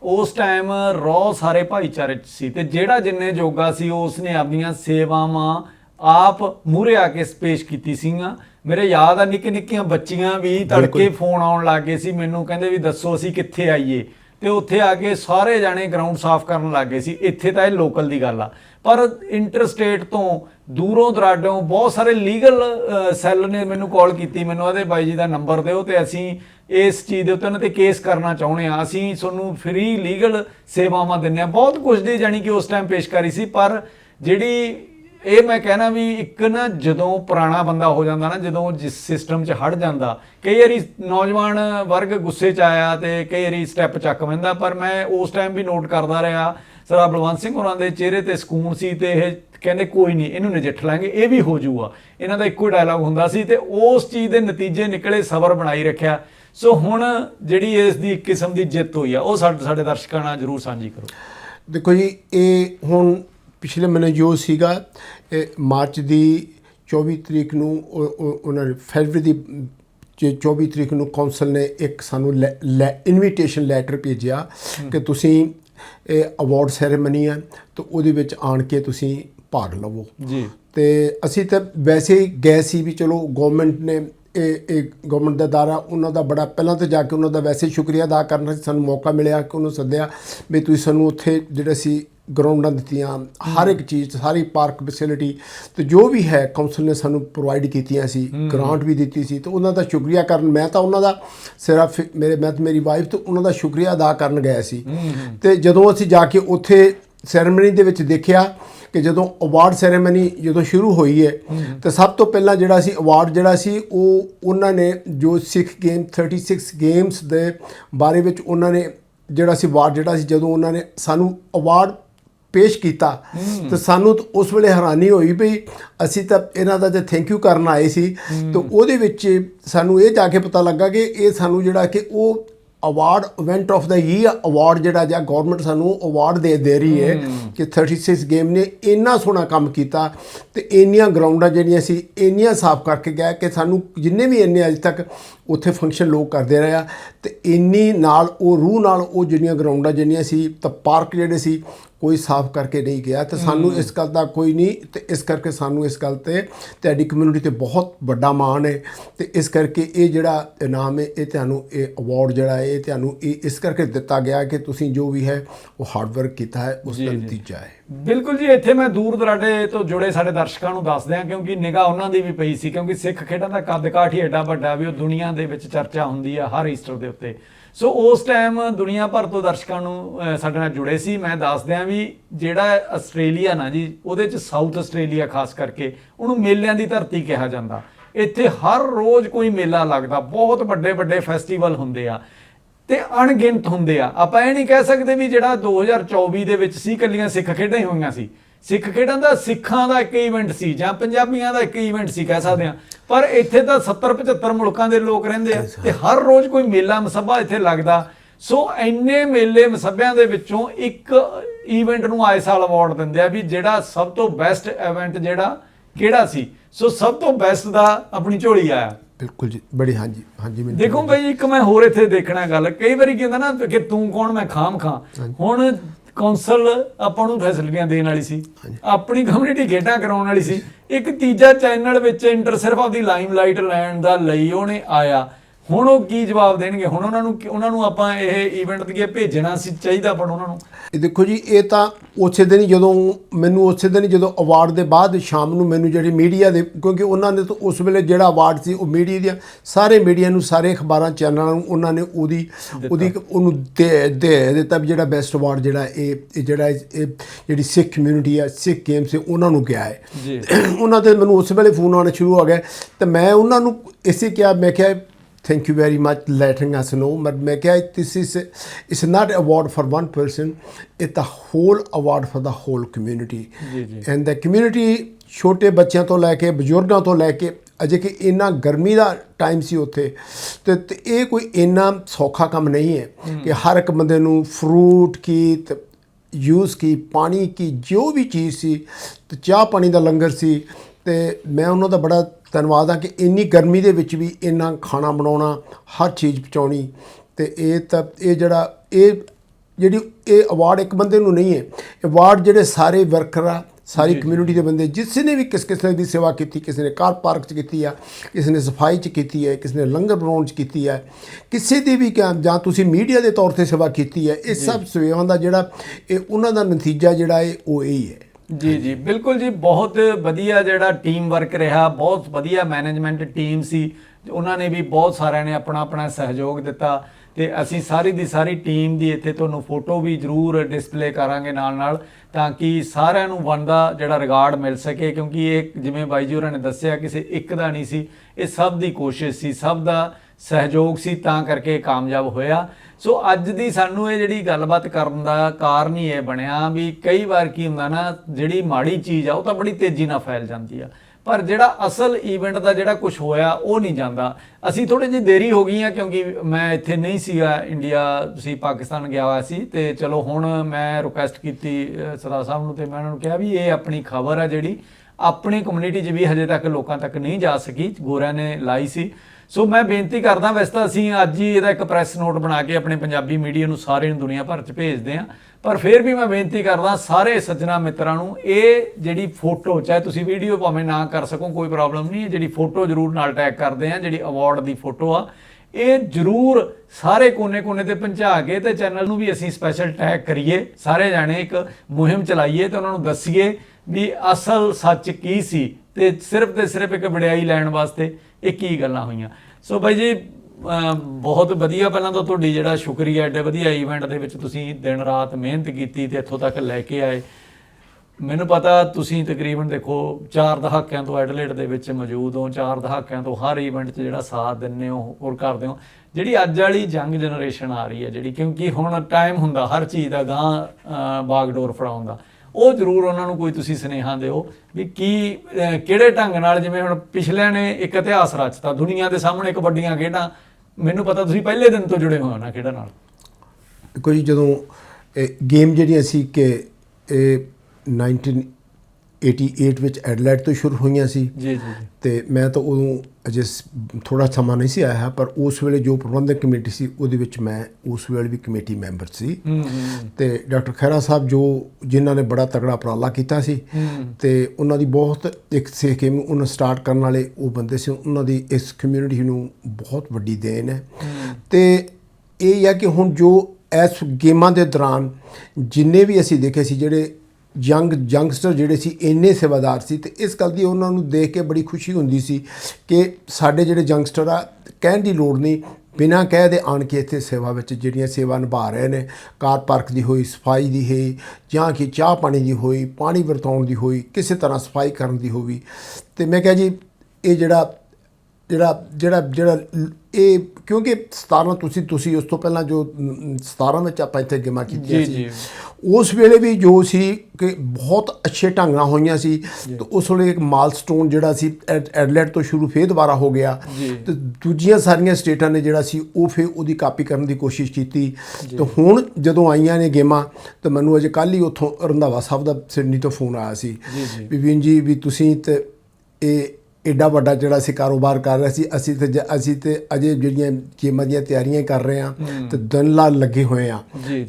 ਉਸ ਟਾਈਮ ਰੋ ਸਾਰੇ ਭਾਈਚਾਰੇ ਚ ਸੀ ਤੇ ਜਿਹੜਾ ਜਿੰਨੇ ਜੋਗਾ ਸੀ ਉਸ ਨੇ ਆਪਣੀਆਂ ਸੇਵਾਵਾਂ ਆਪ ਮੂਰੇ ਆ ਕੇ ਪੇਸ਼ ਕੀਤੀ ਸੀਗੀਆਂ। ਮੇਰੇ ਯਾਦ ਆ ਨਿੱਕੀ ਨਿੱਕੀਆਂ ਬੱਚੀਆਂ ਵੀ ਤੜਕੇ ਫੋਨ ਆਉਣ ਲੱਗੇ ਸੀ। ਮੈਨੂੰ ਕਹਿੰਦੇ ਵੀ ਦੱਸੋ ਅਸੀਂ ਕਿੱਥੇ ਆਈਏ। ਤੇ ਉੱਥੇ ਆ ਕੇ ਸਾਰੇ ਜਾਣੇ ਗਰਾਊਂਡ ਸਾਫ਼ ਕਰਨ ਲੱਗੇ ਸੀ। ਇੱਥੇ ਤਾਂ ਇਹ ਲੋਕਲ ਦੀ ਗੱਲ ਆ। ਪਰ ਇੰਟਰਸਟੇਟ ਤੋਂ ਦੂਰੋਂ ਦਰਾਡੋਂ ਬਹੁਤ ਸਾਰੇ ਲੀਗਲ ਸੈੱਲ ਨੇ ਮੈਨੂੰ ਕਾਲ ਕੀਤੀ। ਮੈਨੂੰ ਆਦੇ ਬਾਈ ਜੀ ਦਾ ਨੰਬਰ ਦਿਓ ਤੇ ਅਸੀਂ ਇਸ ਚੀਜ਼ ਦੇ ਉੱਤੇ ਉਹਨਾਂ ਤੇ ਕੇਸ ਕਰਨਾ ਚਾਹੁੰਦੇ ਆ ਅਸੀਂ ਤੁਹਾਨੂੰ ਫ੍ਰੀ ਲੀਗਲ ਸੇਵਾਵਾਂ ਦਿੰਨੇ ਆ ਬਹੁਤ ਕੁਝ ਦੀ ਜਾਨੀ ਕਿ ਉਸ ਟਾਈਮ ਪੇਸ਼ਕਾਰੀ ਸੀ। ਪਰ ਜਿਹੜੀ ਇਹ ਮੈਂ ਕਹਿਣਾ ਵੀ ਇੱਕ ਨਾ ਜਦੋਂ ਪੁਰਾਣਾ ਬੰਦਾ ਹੋ ਜਾਂਦਾ ਨਾ, ਜਦੋਂ ਜਿਸ ਸਿਸਟਮ 'ਚ ਹਟ ਜਾਂਦਾ, ਕਈ ਵਾਰੀ ਨੌਜਵਾਨ ਵਰਗ ਗੁੱਸੇ 'ਚ ਆਇਆ ਤੇ ਕਈ ਵਾਰੀ ਸਟੈਪ ਚੱਕ ਪੈਂਦਾ ਪਰ ਮੈਂ ਉਸ ਟਾਈਮ ਵੀ ਨੋਟ ਕਰਦਾ ਰਿਹਾ ਸਰ ਬਲਵੰਤ ਸਿੰਘ ਹੋਰਾਂ ਦੇ ਚਿਹਰੇ ਤੇ ਸਕੂਨ ਸੀ ਤੇ ਇਹ ਕਹਿੰਦੇ ਕੋਈ ਨਹੀਂ, ਇਹਨੂੰ ਨਜਿੱਠ ਲਾਂਗੇ, ਇਹ ਵੀ ਹੋ ਜਾਊਗਾ। ਇਹਨਾਂ ਦਾ ਇੱਕੋ ਡਾਇਲੌਗ ਹੁੰਦਾ ਸੀ ਤੇ ਉਸ ਚੀਜ਼ ਦੇ ਨਤੀਜੇ ਨਿਕਲੇ ਸਬਰ ਬਣਾਈ ਰੱਖਿਆ। ਸੋ ਹੁਣ ਜਿਹੜੀ ਇਸ ਦੀ ਇੱਕ ਕਿਸਮ ਦੀ ਜਿੱਤ ਹੋਈ ਆ, ਉਹ ਸਾਡੇ ਸਾਡੇ ਦਰਸ਼ਕਾਂ ਨਾਲ ਜਰੂਰ ਸਾਂਝੀ ਕਰੋ। ਦੇਖੋ ਜੀ, ਇਹ ਹੁਣ ਪਿਛਲੇ ਮਹੀਨੇ ਜੋ ਸੀਗਾ ਇਹ ਮਾਰਚ ਦੀ 24 ਤਰੀਕ ਨੂੰ ਉਹ- ਉਹ- ਉਹਨਾਂ ਨੇ ਫਰਵਰੀ ਦੀ ਜੇ 24 ਤਰੀਕ ਨੂੰ ਕੌਂਸਲ ਨੇ ਇੱਕ ਸਾਨੂੰ ਇਨਵੀਟੇਸ਼ਨ ਲੈਟਰ ਭੇਜਿਆ ਕਿ ਤੁਸੀਂ ਇਹ ਅਵਾਰਡ ਸੈਰੇਮਨੀ ਹੈ ਤੇ ਉਹਦੇ ਵਿੱਚ ਆਣ ਕੇ ਤੁਸੀਂ ਭਾਗ ਲਵੋ। ਜੀ। ਤੇ ਅਸੀਂ ਤਾਂ ਵੈਸੇ ਹੀ ਗਏ ਸੀ ਵੀ ਚਲੋ ਗਵਰਨਮੈਂਟ ਨੇ ਇਹ ਇਹ ਗਵਰਨਮੈਂਟ ਦਾ ਦਾਰਾ ਉਹਨਾਂ ਦਾ ਬੜਾ ਪਹਿਲਾਂ ਤਾਂ ਜਾ ਕੇ ਉਹਨਾਂ ਦਾ ਵੈਸੇ ਸ਼ੁਕਰੀਆ ਅਦਾ ਕਰਨਾ ਸੀ ਸਾਨੂੰ ਮੌਕਾ ਮਿਲਿਆ ਕਿ ਉਹਨੂੰ ਸੱਦਿਆ ਵੀ ਤੁਸੀਂ ਸਾਨੂੰ ਉੱਥੇ ਜਿਹੜੇ ਸੀ ਗਰਾਊਂਡਾਂ ਦਿੱਤੀਆਂ ਹਰ ਇੱਕ ਚੀਜ਼ ਸਾਰੀ ਪਾਰਕ ਫੈਸਿਲਿਟੀ ਤੇ ਜੋ ਵੀ ਹੈ ਕਾਉਂਸਲ ਨੇ ਸਾਨੂੰ ਪ੍ਰੋਵਾਈਡ ਕੀਤੀਆਂ ਸੀ ਗ੍ਰਾਂਟ ਵੀ ਦਿੱਤੀ ਸੀ ਤੇ ਉਹਨਾਂ ਦਾ ਸ਼ੁਕਰੀਆ ਕਰਨ ਮੈਂ ਤਾਂ ਉਹਨਾਂ ਦਾ ਸਿਰਫ ਮੇਰੇ ਮੈਂ ਤੇ ਮੇਰੀ ਵਾਈਫ ਤੇ ਉਹਨਾਂ ਦਾ ਸ਼ੁਕਰੀਆ ਅਦਾ ਕਰਨ ਗਿਆ ਸੀ। ਤੇ ਜਦੋਂ ਅਸੀਂ ਜਾ ਕੇ ਉੱਥੇ ਸੈਰੇਮਨੀ ਦੇ ਵਿੱਚ ਦੇਖਿਆ ਕਿ ਜਦੋਂ ਅਵਾਰਡ ਸੈਰੇਮਨੀ ਜਦੋਂ ਸ਼ੁਰੂ ਹੋਈ ਹੈ ਤੇ ਸਭ ਤੋਂ ਪਹਿਲਾਂ ਜਿਹੜਾ ਸੀ ਅਵਾਰਡ ਜਿਹੜਾ ਸੀ ਉਹ ਉਹਨਾਂ ਨੇ ਜੋ ਸਿੱਖ ਗੇਮ 36 ਗੇਮਸ ਦੇ ਬਾਰੇ ਵਿੱਚ ਉਹਨਾਂ ਨੇ ਜਿਹੜਾ ਸੀ ਅਵਾਰਡ ਜਿਹੜਾ ਸੀ ਜਦੋਂ ਉਹਨਾਂ ਨੇ ਸਾਨੂੰ ਅਵਾਰਡ ਪੇਸ਼ ਕੀਤਾ ਤੇ ਸਾਨੂੰ ਉਸ ਵੇਲੇ ਹੈਰਾਨੀ ਹੋਈ ਵੀ ਅਸੀਂ ਤਾਂ ਇਹਨਾਂ ਦਾ ਜੇ ਥੈਂਕ ਯੂ ਕਰਨ ਆਏ ਸੀ ਤੇ ਉਹਦੇ ਵਿੱਚ ਸਾਨੂੰ ਇਹ ਜਾ ਕੇ ਪਤਾ ਲੱਗਾ ਕਿ ਇਹ ਸਾਨੂੰ ਜਿਹੜਾ ਕਿ ਉਹ award event of the year award ਜਿਹੜਾ ਜਾਂ ਗਵਰਨਮੈਂਟ ਸਾਨੂੰ ਅਵਾਰਡ ਦੇ ਦੇ ਰਹੀ ਹੈ ਕਿ 36 ਗੇਮ ਨੇ ਇੰਨਾ ਸੋਹਣਾ ਕੰਮ ਕੀਤਾ ਤੇ ਇੰਨੀਆਂ ਗਰਾਊਂਡਾਂ ਜਿਹੜੀਆਂ ਸੀ ਇੰਨੀਆਂ ਸਾਫ਼ ਕਰਕੇ ਗਿਆ ਕਿ ਸਾਨੂੰ ਜਿੰਨੇ ਵੀ ਇੰਨੇ ਅਜੇ ਤੱਕ ਉੱਥੇ ਫੰਕਸ਼ਨ ਲੋਕ ਕਰਦੇ ਰਹੇ ਆ। ਤੇ ਇੰਨੀ ਨਾਲ ਉਹ ਰੂਹ ਨਾਲ ਉਹ ਜਿਹੜੀਆਂ ਗਰਾਊਂਡਾਂ ਜਿਹੜੀਆਂ ਸੀ ਤਾਂ ਪਾਰਕ ਜਿਹੜੇ ਸੀ ਕੋਈ ਸਾਫ਼ ਕਰਕੇ ਨਹੀਂ ਗਿਆ। ਤੇ ਸਾਨੂੰ ਇਸ ਗੱਲ ਦਾ ਕੋਈ ਨਹੀਂ ਤੇ ਇਸ ਕਰਕੇ ਸਾਨੂੰ ਇਸ ਗੱਲ ਤੇ ਤੁਹਾਡੀ ਕਮਿਊਨਿਟੀ ਤੇ ਬਹੁਤ ਵੱਡਾ ਮਾਣ ਹੈ। ਤੇ ਇਸ ਕਰਕੇ ਇਹ ਜਿਹੜਾ ਇਨਾਮ ਹੈ ਇਹ ਤੁਹਾਨੂੰ ਇਹ ਅਵਾਰਡ ਜਿਹੜਾ ਹੈ ਇਹ ਤੁਹਾਨੂੰ ਇਹ ਇਸ ਕਰਕੇ ਦਿੱਤਾ ਗਿਆ ਕਿ ਤੁਸੀਂ ਜੋ ਵੀ ਹੈ ਉਹ ਹਾਰਡ ਵਰਕ ਕੀਤਾ ਹੈ ਉਸ ਦਾ ਨਤੀਜਾ ਹੈ। ਬਿਲਕੁਲ ਜੀ, ਇੱਥੇ ਮੈਂ ਦੂਰ ਦਰਾਡੇ ਤੋਂ ਜੁੜੇ ਸਾਡੇ ਦਰਸ਼ਕਾਂ ਨੂੰ ਦੱਸ ਦਿਆਂ ਕਿਉਂਕਿ ਨਿਗਾਹ ਉਹਨਾਂ ਦੀ ਵੀ ਪਈ ਸੀ, ਕਿਉਂਕਿ ਸਿੱਖ ਖੇਡਾਂ ਦਾ ਕੱਦ ਕਾਠ ਹੀ ਐਡਾ ਵੱਡਾ ਵੀ ਉਹ ਦੁਨੀਆ ਦੇ ਵਿੱਚ ਚਰਚਾ ਹੁੰਦੀ ਆ ਹਰ ਈਸਟਰ ਦੇ ਉੱਤੇ। ਸੋ ਉਸ ਟਾਈਮ ਦੁਨੀਆ ਭਰ ਤੋਂ ਦਰਸ਼ਕਾਂ ਨੂੰ ਸਾਡੇ ਨਾਲ ਜੁੜੇ ਸੀ। ਮੈਂ ਦੱਸ ਦਿਆਂ ਵੀ ਜਿਹੜਾ ਆਸਟ੍ਰੇਲੀਆ ਨਾ ਜੀ, ਉਹਦੇ ਚ ਸਾਊਥ ਆਸਟ੍ਰੇਲੀਆ ਖਾਸ ਕਰਕੇ, ਉਹਨੂੰ ਮੇਲਿਆਂ ਦੀ ਧਰਤੀ ਕਿਹਾ ਜਾਂਦਾ। ਇੱਥੇ ਹਰ ਰੋਜ਼ ਕੋਈ ਮੇਲਾ ਲੱਗਦਾ, ਬਹੁਤ ਵੱਡੇ ਵੱਡੇ ਫੈਸਟੀਵਲ ਹੁੰਦੇ ਆ। ਤੇ ਅਣਗਿਣਤ ਹੁੰਦੇ ਆ। ਆਪਾਂ ਇਹ ਨਹੀਂ ਕਹਿ ਸਕਦੇ ਵੀ ਜਿਹੜਾ 2024 ਦੇ ਵਿੱਚ ਸੀ ਕੱਲੀਆਂ ਸਿੱਖ ਖੇਡਾਂ ਹੀ ਹੋਈਆਂ ਸੀ। ਸਿੱਖ ਖੇਡਾਂ ਦਾ ਸਿੱਖਾਂ ਦਾ ਇੱਕ ਇਵੈਂਟ ਸੀ ਜਾਂ ਪੰਜਾਬੀਆਂ ਦਾ ਇੱਕ ਇਵੈਂਟ ਸੀ ਕਹਿ ਸਕਦੇ ਆ। ਪਰ ਇੱਥੇ ਤਾਂ 70 75 ਮੁਲਕਾਂ ਦੇ ਲੋਕ ਰਹਿੰਦੇ ਆ ਤੇ ਹਰ ਰੋਜ਼ ਕੋਈ ਮੇਲਾ ਮਸੱਬਾ ਇੱਥੇ ਲੱਗਦਾ। ਸੋ ਇੰਨੇ ਮੇਲੇ ਮਸੱਬਿਆਂ ਦੇ ਵਿੱਚੋਂ ਇੱਕ ਇਵੈਂਟ ਨੂੰ ਆਏ ਸਾਲ ਅਵਾਰਡ ਦਿੰਦੇ ਆ ਵੀ ਜਿਹੜਾ ਸਭ ਤੋਂ ਬੈਸਟ ਇਵੈਂਟ ਜਿਹੜਾ ਕਿਹੜਾ ਸੀ? ਸੋ ਸਭ ਤੋਂ ਬੈਸਟ ਦਾ ਆਪਣੀ ਝੋਲੀ ਆਇਆ। ਬਿਲਕੁਲ ਜੀ ਬੜੀ ਹਾਂਜੀ ਹਾਂਜੀ ਮੈਨੂੰ ਦੇਖੋ ਬਈ ਇੱਕ ਮੈਂ ਹੋਰ ਇੱਥੇ ਦੇਖਣਾ ਗੱਲ। ਕਈ ਵਾਰੀ ਕੀ ਹੁੰਦਾ ਨਾ ਕਿ ਤੂੰ ਕੌਣ ਮੈਂ ਖਾਮ ਖਾਂ। ਹੁਣ ਕੌਂਸਲ ਆਪਾਂ ਨੂੰ ਫੈਸਿਲਿਟੀਆਂ ਦੇਣ ਵਾਲੀ ਸੀ। ਆਪਣੀ ਕਮਿਊਨਿਟੀ ਖੇਡਾਂ ਕਰਾਉਣ ਵਾਲੀ ਸੀ। ਇੱਕ ਤੀਜਾ ਚੈਨਲ ਵਿੱਚ ਇੰਟਰ ਸਿਰਫ ਆਪਦੀ ਲਾਈਮਲਾਈਟ ਲੈਣ ਦਾ ਲਈ ਉਹਨੇ ਆਇਆ। ਹੁਣ ਉਹ ਕੀ ਜਵਾਬ ਦੇਣਗੇ? ਹੁਣ ਉਹਨਾਂ ਨੂੰ ਉਹਨਾਂ ਨੂੰ ਆਪਾਂ ਇਹ ਇਵੈਂਟ ਦੀਏ ਭੇਜਣਾ ਸੀ ਚਾਹੀਦਾ ਪਰ ਉਹਨਾਂ ਨੂੰ। ਇਹ ਦੇਖੋ ਜੀ ਇਹ ਤਾਂ ਉਸੇ ਦਿਨ ਜਦੋਂ ਮੈਨੂੰ ਉਸੇ ਦਿਨ ਜਦੋਂ ਅਵਾਰਡ ਦੇ ਬਾਅਦ ਸ਼ਾਮ ਨੂੰ ਮੈਨੂੰ ਜਿਹੜੀ ਮੀਡੀਆ ਦੇ ਕਿਉਂਕਿ ਉਹਨਾਂ ਨੇ ਤਾਂ ਉਸ ਵੇਲੇ ਜਿਹੜਾ ਅਵਾਰਡ ਸੀ ਉਹ ਮੀਡੀਆ ਦੀਆਂ ਸਾਰੇ ਮੀਡੀਆ ਨੂੰ ਸਾਰੇ ਅਖਬਾਰਾਂ ਚੈਨਲਾਂ ਨੂੰ ਉਹਨਾਂ ਨੇ ਉਹਦੀ ਉਹਦੀ ਉਹਨੂੰ ਦੇ ਦੇ ਦਿੱਤਾ ਜਿਹੜਾ ਬੈਸਟ ਅਵਾਰਡ ਜਿਹੜਾ ਇਹ ਜਿਹੜਾ ਇਹ ਜਿਹੜੀ ਸਿੱਖ ਕਮਿਊਨਿਟੀ ਆ ਸਿੱਖ ਗੇਮ ਸੇ ਉਹਨਾਂ ਨੂੰ ਗਿਆ ਹੈ। ਜੀ। (clears throat) ਉਹਨਾਂ ਦੇ ਮੈਨੂੰ ਉਸ ਵੇਲੇ ਫੋਨ ਆਉਣੇ ਸ਼ੁਰੂ ਹੋ ਗਏ ਤੇ ਮੈਂ ਉਹਨਾਂ ਨੂੰ ਇਸੇ ਕਿਹਾ ਮੈਂ ਕਿਹਾ thank you very much letting us know but ਮੈਂ ਕਿਹਾ this is it's not award for one person it's the whole award for the whole community. ਜੀ, ਜੀ। ਐਂਡ the community ਛੋਟੇ ਬੱਚਿਆਂ ਤੋਂ ਲੈ ਕੇ ਬਜ਼ੁਰਗਾਂ ਤੋਂ ਲੈ ਕੇ ਅਜੇ ਕਿ ਇੰਨਾ ਗਰਮੀ ਦਾ ਟਾਈਮ ਸੀ ਉੱਥੇ ਤੇ ਤੇ ਇਹ ਕੋਈ ਇੰਨਾ ਸੌਖਾ ਕੰਮ ਨਹੀਂ ਹੈ ਕਿ ਹਰ ਇੱਕ ਬੰਦੇ ਨੂੰ ਫਰੂਟ ਕੀ ਤੇ ਯੂਜ਼ ਕੀ ਪਾਣੀ ਕੀ ਜੋ ਵੀ ਚੀਜ਼ ਸੀ ਤੇ ਚਾਹ ਪਾਣੀ ਦਾ ਲੰਗਰ ਸੀ ਤੇ ਮੈਂ ਉਹਨਾਂ ਦਾ ਬੜਾ ਧੰਨਵਾਦ ਹਾਂ ਕਿ ਇੰਨੀ ਗਰਮੀ ਦੇ ਵਿੱਚ ਵੀ ਇੰਨਾ ਖਾਣਾ ਬਣਾਉਣਾ ਹਰ ਚੀਜ਼ ਪਹੁੰਚਾਉਣੀ। ਤੇ ਇਹ ਤਾਂ ਇਹ ਜਿਹੜਾ ਇਹ ਜਿਹੜੀ ਇਹ ਅਵਾਰਡ ਇੱਕ ਬੰਦੇ ਨੂੰ ਨਹੀਂ ਹੈ। ਅਵਾਰਡ ਜਿਹੜੇ ਸਾਰੇ ਵਰਕਰ ਆ ਸਾਰੀ ਕਮਿਊਨਿਟੀ ਦੇ ਬੰਦੇ ਜਿਸ ਨੇ ਵੀ ਕਿਸ ਕਿਸ ਨੇ ਦੀ ਸੇਵਾ ਕੀਤੀ ਕਿਸੇ ਨੇ ਕਾਰ ਪਾਰਕ 'ਚ ਕੀਤੀ ਆ ਕਿਸੇ ਨੇ ਸਫ਼ਾਈ 'ਚ ਕੀਤੀ ਹੈ ਕਿਸੇ ਨੇ ਲੰਗਰ ਬਣਾਉਣ 'ਚ ਕੀਤੀ ਹੈ ਕਿਸੇ ਦੀ ਵੀ ਜਾਂ ਤੁਸੀਂ ਮੀਡੀਆ ਦੇ ਤੌਰ ਤੇ ਸੇਵਾ ਕੀਤੀ ਹੈ ਇਹ ਸਭ ਸੇਵਾਵਾਂ ਦਾ ਜਿਹੜਾ ਇਹ ਉਹਨਾਂ ਦਾ ਨਤੀਜਾ ਜਿਹੜਾ ਹੈ ਉਹ ਇਹੀ ਹੈ। ਜੀ ਜੀ ਬਿਲਕੁਲ ਜੀ ਬਹੁਤ ਵਧੀਆ ਜਿਹੜਾ ਟੀਮ ਵਰਕ ਰਿਹਾ ਬਹੁਤ ਵਧੀਆ ਮੈਨੇਜਮੈਂਟ ਟੀਮ ਸੀ। ਉਹਨਾਂ ਨੇ ਵੀ ਬਹੁਤ ਸਾਰਿਆਂ ਨੇ ਆਪਣਾ ਆਪਣਾ ਸਹਿਯੋਗ ਦਿੱਤਾ ਤੇ ਅਸੀਂ ਸਾਰੀ ਦੀ ਸਾਰੀ ਟੀਮ ਦੀ ਇੱਥੇ ਤੁਹਾਨੂੰ ਫੋਟੋ ਵੀ ਜ਼ਰੂਰ ਡਿਸਪਲੇ ਕਰਾਂਗੇ ਨਾਲ ਨਾਲ ਤਾਂ ਕਿ ਸਾਰਿਆਂ ਨੂੰ ਬਣਦਾ ਜਿਹੜਾ ਰਿਗਾਰਡ ਮਿਲ ਸਕੇ ਕਿਉਂਕਿ ਇਹ ਜਿਵੇਂ ਬਾਈ ਜੀ ਹੋਰਾਂ ਨੇ ਦੱਸਿਆ ਕਿਸੇ ਇੱਕ ਦਾ ਨਹੀਂ ਸੀ ਇਹ ਸਭ ਦੀ ਕੋਸ਼ਿਸ਼ ਸੀ ਸਭ ਦਾ ਸਹਿਯੋਗ ਸੀ ਤਾਂ ਕਰਕੇ ਕਾਮਯਾਬ ਹੋਇਆ। ਸੋ ਅੱਜ ਦੀ ਸਾਨੂੰ ਇਹ ਜਿਹੜੀ ਗੱਲਬਾਤ ਕਰਨ ਦਾ ਕਾਰਨ ਹੀ ਇਹ ਬਣਿਆ ਵੀ ਕਈ ਵਾਰ ਕੀ ਹੁੰਦਾ ਨਾ ਜਿਹੜੀ ਮਾੜੀ ਚੀਜ਼ ਆ ਉਹ ਤਾਂ ਬੜੀ ਤੇਜ਼ੀ ਨਾਲ ਫੈਲ ਜਾਂਦੀ ਆ। ਪਰ ਜਿਹੜਾ ਅਸਲ ਇਵੈਂਟ ਦਾ ਜਿਹੜਾ ਕੁਝ ਹੋਇਆ ਉਹ ਨਹੀਂ ਜਾਂਦਾ। ਅਸੀਂ ਥੋੜੀ ਜਿਹੀ ਦੇਰੀ ਹੋ ਗਈ ਆ ਕਿਉਂਕਿ ਮੈਂ ਇੱਥੇ ਨਹੀਂ ਸੀਗਾ ਇੰਡੀਆ ਸੀ ਪਾਕਿਸਤਾਨ ਗਿਆ ਹੋਇਆ ਸੀ ਤੇ ਚਲੋ ਹੁਣ ਮੈਂ ਰਿਕੁਐਸਟ ਕੀਤੀ ਅਹ, ਸਾਹਿਬ ਨੂੰ ਤੇ ਮੈਂ ਉਹਨਾਂ ਨੂੰ ਕਿਹਾ ਵੀ ਇਹ ਆਪਣੀ ਖਬਰ ਆ ਜਿਹੜੀ ਆਪਣੀ ਕਮਿਊਨਿਟੀ 'ਚ ਵੀ ਹਜੇ ਤੱਕ ਲੋਕਾਂ ਤੱਕ ਨਹੀਂ ਜਾ ਸਕੀ। ਗੋਰਿਆਂ ਨੇ ਲਾਈ ਸੀ। ਸੋ ਮੈਂ ਬੇਨਤੀ ਕਰਦਾ, ਵੈਸੇ ਤਾਂ ਅਸੀਂ ਅੱਜ ਹੀ ਇਹਦਾ ਇੱਕ ਪ੍ਰੈਸ ਨੋਟ ਬਣਾ ਕੇ ਆਪਣੇ ਪੰਜਾਬੀ ਮੀਡੀਆ ਨੂੰ ਸਾਰੇ ਨੂੰ ਦੁਨੀਆ ਭਰ 'ਚ ਭੇਜਦੇ ਹਾਂ। ਪਰ ਫਿਰ ਵੀ ਮੈਂ ਬੇਨਤੀ ਕਰਦਾ, ਸਾਰੇ ਸੱਜਣਾ ਮਿੱਤਰਾਂ ਨੂੰ ਇਹ ਜਿਹੜੀ ਫੋਟੋ, ਚਾਹੇ ਤੁਸੀਂ ਵੀਡੀਓ ਭਾਵੇਂ ਨਾ ਕਰ ਸਕੋ, ਕੋਈ ਪ੍ਰੋਬਲਮ ਨਹੀਂ ਹੈ ਜਿਹੜੀ ਫੋਟੋ ਜ਼ਰੂਰ ਨਾਲ ਟੈਗ ਕਰਦੇ ਆ ਜਿਹੜੀ ਅਵਾਰਡ ਦੀ ਫੋਟੋ ਆ, ਇਹ ਜ਼ਰੂਰ ਸਾਰੇ ਕੋਨੇ-ਕੋਨੇ ਤੇ ਪਹੁੰਚਾ ਕੇ ਤੇ ਚੈਨਲ ਨੂੰ ਵੀ ਅਸੀਂ ਸਪੈਸ਼ਲ ਟੈਗ ਕਰੀਏ, ਸਾਰੇ ਜਾਣੇ ਇੱਕ ਮੁਹਿੰਮ ਚਲਾਈਏ ਤੇ ਉਹਨਾਂ ਨੂੰ ਦੱਸੀਏ ਵੀ ਅਸਲ ਸੱਚ ਕੀ ਸੀ ਤੇ ਸਿਰਫ ਤੇ ਸਿਰਫ ਇੱਕ ਵਡਿਆਈ ਲੈਣ ਵਾਸਤੇ ਇਹ ਕੀ ਗੱਲਾਂ ਹੋਈਆਂ। ਸੋ ਬਾਈ ਜੀ ਬਹੁਤ ਵਧੀਆ ਪਹਿਲਾਂ ਤਾਂ ਤੁਹਾਡੀ ਜਿਹੜਾ ਸ਼ੁਕਰੀਆ, ਐਡੇ ਵਧੀਆ ਇਵੈਂਟ ਦੇ ਵਿੱਚ ਤੁਸੀਂ ਦਿਨ ਰਾਤ ਮਿਹਨਤ ਕੀਤੀ ਤੇ ਇੱਥੋਂ ਤੱਕ ਲੈ ਕੇ ਆਏ। ਮੈਨੂੰ ਪਤਾ ਤੁਸੀਂ ਤਕਰੀਬਨ ਦੇਖੋ, ਚਾਰ ਦਹਾਕਿਆਂ ਤੋਂ ਐਡਲੇਟ ਦੇ ਵਿੱਚ ਮੌਜੂਦ ਹੋ, ਚਾਰ ਦਹਾਕਿਆਂ ਤੋਂ ਹਰ ਇਵੈਂਟ 'ਚ ਜਿਹੜਾ ਸਾਥ ਦਿੰਦੇ ਹੋ, ਹੋਰ ਕਰਦੇ ਹੋ। ਜਿਹੜੀ ਅੱਜ ਵਾਲੀ ਯੰਗ ਜਨਰੇਸ਼ਨ ਆ ਰਹੀ ਹੈ ਜਿਹੜੀ, ਕਿਉਂਕਿ ਹੁਣ ਟਾਈਮ ਹੁੰਦਾ ਹਰ ਚੀਜ਼ ਦਾ ਗਾਂ ਬਾਗਡੋਰ ਫੜਾਉਣ ਦਾ। ਉਹ ਜ਼ਰੂਰ ਉਹਨਾਂ ਨੂੰ ਕੋਈ ਤੁਸੀਂ ਸਨੇਹਾ ਦਿਓ ਵੀ ਕੀ ਕਿਹੜੇ ਢੰਗ ਨਾਲ ਜਿਵੇਂ ਹੁਣ ਪਿਛਲੇ ਨੇ ਇੱਕ ਇਤਿਹਾਸ ਰਚਤਾ, ਦੁਨੀਆ ਦੇ ਸਾਹਮਣੇ ਕਬੱਡੀਆਂ ਖੇਡਾਂ, ਮੈਨੂੰ ਪਤਾ ਤੁਸੀਂ ਪਹਿਲੇ ਦਿਨ ਤੋਂ ਜੁੜੇ ਹੋ ਨਾ ਖੇਡਾਂ ਨਾਲ। ਕੋਈ ਜਦੋਂ ਇਹ ਗੇਮ ਜਿਹੜੀ ਅਸੀਂ ਕਿ 19 88 ਵਿੱਚ ਐਡਲੈਡ ਤੋਂ ਸ਼ੁਰੂ ਹੋਈਆਂ ਸੀ। ਜੀ ਜੀ ਤੇ ਮੈਂ ਤਾਂ ਉਦੋਂ ਅਜੇ ਥੋੜਾ ਸਮਾਂ ਨਹੀਂ ਸੀ ਆਇਆ ਪਰ ਉਸ ਵੇਲੇ ਜੋ ਪ੍ਰਬੰਧਕ ਕਮੇਟੀ ਸੀ ਉਹਦੇ ਵਿੱਚ ਮੈਂ ਉਸ ਵੇਲੇ ਵੀ ਕਮੇਟੀ ਮੈਂਬਰ ਸੀ। ਤੇ ਡਾਕਟਰ ਖੈਰਾ ਸਾਹਿਬ ਜੋ ਜਿਨ੍ਹਾਂ ਨੇ ਬੜਾ ਤਕੜਾ ਉਪਰਾਲਾ ਕੀਤਾ ਸੀ ਤੇ ਉਹਨਾਂ ਦੀ ਬਹੁਤ ਇੱਕ ਸੇਕੇ ਨੂੰ ਉਹਨਾਂ ਸਟਾਰਟ ਕਰਨ ਵਾਲੇ ਉਹ ਬੰਦੇ ਸੀ ਉਹਨਾਂ ਦੀ ਇਸ ਕਮਿਊਨਿਟੀ ਨੂੰ ਬਹੁਤ ਵੱਡੀ ਦੇਣ ਹੈ। ਤੇ ਇਹ ਹੈ ਕਿ ਹੁਣ ਜੋ ਇਸ ਗੇਮਾਂ ਦੇ ਦੌਰਾਨ ਜਿੰਨੇ ਵੀ ਅਸੀਂ ਦੇਖੇ ਸੀ ਜਿਹੜੇ ਯੰਗ ਯੰਗਸਟਰ ਜਿਹੜੇ ਸੀ ਇੰਨੇ ਸੇਵਾਦਾਰ ਸੀ ਤੇ ਇਸ ਗੱਲ ਦੀ ਉਹਨਾਂ ਨੂੰ ਦੇਖ ਕੇ ਬੜੀ ਖੁਸ਼ੀ ਹੁੰਦੀ ਸੀ ਕਿ ਸਾਡੇ ਜਿਹੜੇ ਯੰਗਸਟਰ ਆ ਕਹਿਣ ਦੀ ਲੋੜ ਨਹੀਂ ਬਿਨਾਂ ਕਹਿ ਦੇ ਆਣ ਕੇ ਇੱਥੇ ਸੇਵਾ ਵਿੱਚ ਜਿਹੜੀਆਂ ਸੇਵਾ ਨਿਭਾ ਰਹੇ ਨੇ ਕਾਰ ਪਾਰਕ ਦੀ ਹੋਈ ਸਫ਼ਾਈ ਦੀ ਹੈ ਜਾਂ ਕਿ ਚਾਹ ਪਾਣੀ ਦੀ ਹੋਈ ਪਾਣੀ ਵਰਤਾਉਣ ਦੀ ਹੋਈ ਕਿਸੇ ਤਰ੍ਹਾਂ ਸਫ਼ਾਈ ਕਰਨ ਦੀ ਹੋਈ ਤੇ ਮੈਂ ਕਿਹਾ ਜੀ ਇਹ ਜਿਹੜਾ ਜਿਹੜਾ ਜਿਹੜਾ ਜਿਹੜਾ ਇਹ ਕਿਉਂਕਿ 17 ਤੁਸੀਂ ਤੁਸੀਂ ਉਸ ਤੋਂ ਪਹਿਲਾਂ ਜੋ ਮ, 17 ਵਿੱਚ ਆਪਾਂ ਇੱਥੇ ਗੇਮਾਂ ਕੀਤੀਆਂ ਸੀ ਜੀ। ਉਸ ਵੇਲੇ ਵੀ ਜੋ ਸੀ ਕਿ ਬਹੁਤ ਅੱਛੇ ਢੰਗ ਨਾਲ ਹੋਈਆਂ ਸੀ ਤੇ ਉਸ ਵੇਲੇ ਇੱਕ ਮਾਈਲਸਟੋਨ ਜਿਹੜਾ ਸੀ ਐਡ- ਐਡਲੈਡ ਤੋਂ ਸ਼ੁਰੂ ਫੇਰ ਦੁਬਾਰਾ ਹੋ ਗਿਆ। ਤੇ ਦੂਜੀਆਂ ਸਾਰੀਆਂ ਸਟੇਟਾਂ ਨੇ ਜਿਹੜਾ ਸੀ ਉਹ ਫੇਰ ਉਹਦੀ ਕਾਪੀ ਕਰਨ ਦੀ ਕੋਸ਼ਿਸ਼ ਕੀਤੀ। ਤੇ ਹੁਣ ਜਦੋਂ ਆਈਆਂ ਨੇ ਗੇਮਾਂ ਤਾਂ ਮੈਨੂੰ ਅਜੇ ਕੱਲ ਹੀ ਉੱਥੋਂ ਰੰਧਾਵਾ ਸਾਹਿਬ ਦਾ ਸਿਡਨੀ ਤੋਂ ਫੋਨ ਆਇਆ ਸੀ। ਵੀ ਵੀਨ ਜੀ ਵੀ ਤੁਸੀਂ ਤੇ ਇਹ ਐਡਾ ਵੱਡਾ ਜਿਹੜਾ ਸੀ ਕਾਰੋਬਾਰ ਕਰ ਰਹੇ ਸੀ ਅਸੀਂ ਤੇ ਜ- ਅਸੀਂ ਤੇ ਅਜੇ ਜਿਹੜੀਆਂ ਗੇਮਾਂ ਦੀਆਂ ਤਿਆਰੀਆਂ ਕਰ ਰਹੇ ਆ ਤੇ ਦਿਨ ਲਾ ਲੱਗੇ ਹੋਏ ਆ।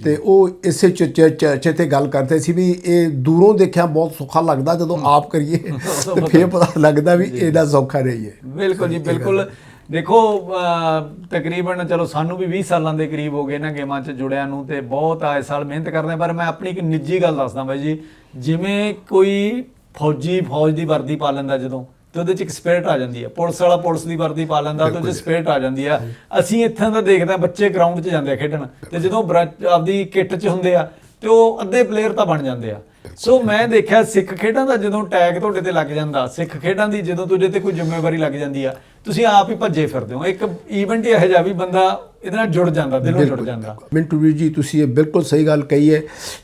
ਤੇ ਉਹ ਇਸੇ ਚ- ਚ- ਚਰਚੇ ਤੇ ਗੱਲ ਕਰਦੇ ਸੀ ਵੀ ਇਹ ਦੂਰੋਂ ਦੇਖਿਆ ਬਹੁਤ ਸੌਖਾ ਲੱਗਦਾ ਜਦੋਂ ਆਪ ਕਰੀਏ (laughs) ਤੇ ਫੇਰ ਪਤਾ ਲੱਗਦਾ ਵੀ ਇਹਦਾ ਸੌਖਾ ਨਹੀਂ ਹੈ। ਬਿਲਕੁਲ ਜੀ ਬਿਲਕੁਲ। ਦੇਖੋ ਅਹ, ਤਕਰੀਬਨ ਚਲੋ ਸਾਨੂੰ ਵੀ 20 ਸਾਲਾਂ ਦੇ ਕਰੀਬ ਹੋ ਗਏ ਨਾ ਗੇਮਾਂ 'ਚ ਜੁੜਿਆਂ ਨੂੰ ਤੇ ਬਹੁਤ ਆਏ ਸਾਲ ਮਿਹਨਤ ਕਰਦੇ ਪਰ ਮੈਂ ਆਪਣੀ ਇੱਕ ਨਿੱਜੀ ਗੱਲ ਦੱਸਦਾ ਬਾਈ ਜੀ ਜਿਵੇਂ ਕੋਈ ਫੌਜੀ ਫੌਜ ਦੀ ਵਰਦੀ ਪਾ ਲੈਂਦਾ ਜਦੋਂ ਤੇ ਉਹਦੇ 'ਚ ਇੱਕ ਸਪਿਰਿਟ ਆ ਜਾਂਦੀ ਹੈ ਪੁਲਿਸ ਵਾਲਾ ਪੁਲਿਸ ਦੀ ਵਰਦੀ ਪਾ ਲੈਂਦਾ ਤੇ ਉਹਦੇ 'ਚ ਸਪਿਰਿਟ ਆ ਜਾਂਦੀ ਆ। ਅਸੀਂ ਇੱਥੇ ਦਾ ਦੇਖਦੇ ਹਾਂ ਬੱਚੇ ਗਰਾਊਂਡ 'ਚ ਜਾਂਦੇ ਆ ਖੇਡਣ। ਤੇ ਜਦੋਂ ਆਪਦੀ ਕਿੱਟ 'ਚ ਹੁੰਦੇ ਆ ਤੇ ਉਹ ਅੱਧੇ ਪਲੇਅਰ ਤਾਂ ਬਣ ਜਾਂਦੇ ਆ। ਸੋ ਮੈਂ ਦੇਖਿਆ ਸਿੱਖ ਖੇਡਾਂ ਦਾ ਜਦੋਂ ਟੈਗ ਤੁਹਾਡੇ ਤੇ ਲੱਗ ਜਾਂਦਾ ਸਿੱਖ ਖੇਡਾਂ ਦੀ ਜਦੋਂ ਤੁਹਾਡੇ ਤੇ ਕੋਈ ਜ਼ਿੰਮੇਵਾਰੀ ਲੱਗ ਜਾਂਦੀ ਆ ਤੁਸੀਂ ਆਪ ਹੀ ਭੱਜੇ ਫਿਰਦੇ ਹੋ। ਇੱਕ ਈਵੈਂਟ ਇਹੋ ਜਿਹਾ ਵੀ ਬੰਦਾ ਇਹਦੇ ਨਾਲ ਜੁੜ ਜਾਂਦਾ ਦਿਲੋਂ ਜੁੜ ਜਾਂਦਾ। ਮਿੰਟੂ ਵੀਰ ਜੀ ਤੁਸੀਂ ਇਹ ਬਿਲਕੁਲ ਸਹੀ ਗੱਲ ਕਹੀ ਹੈ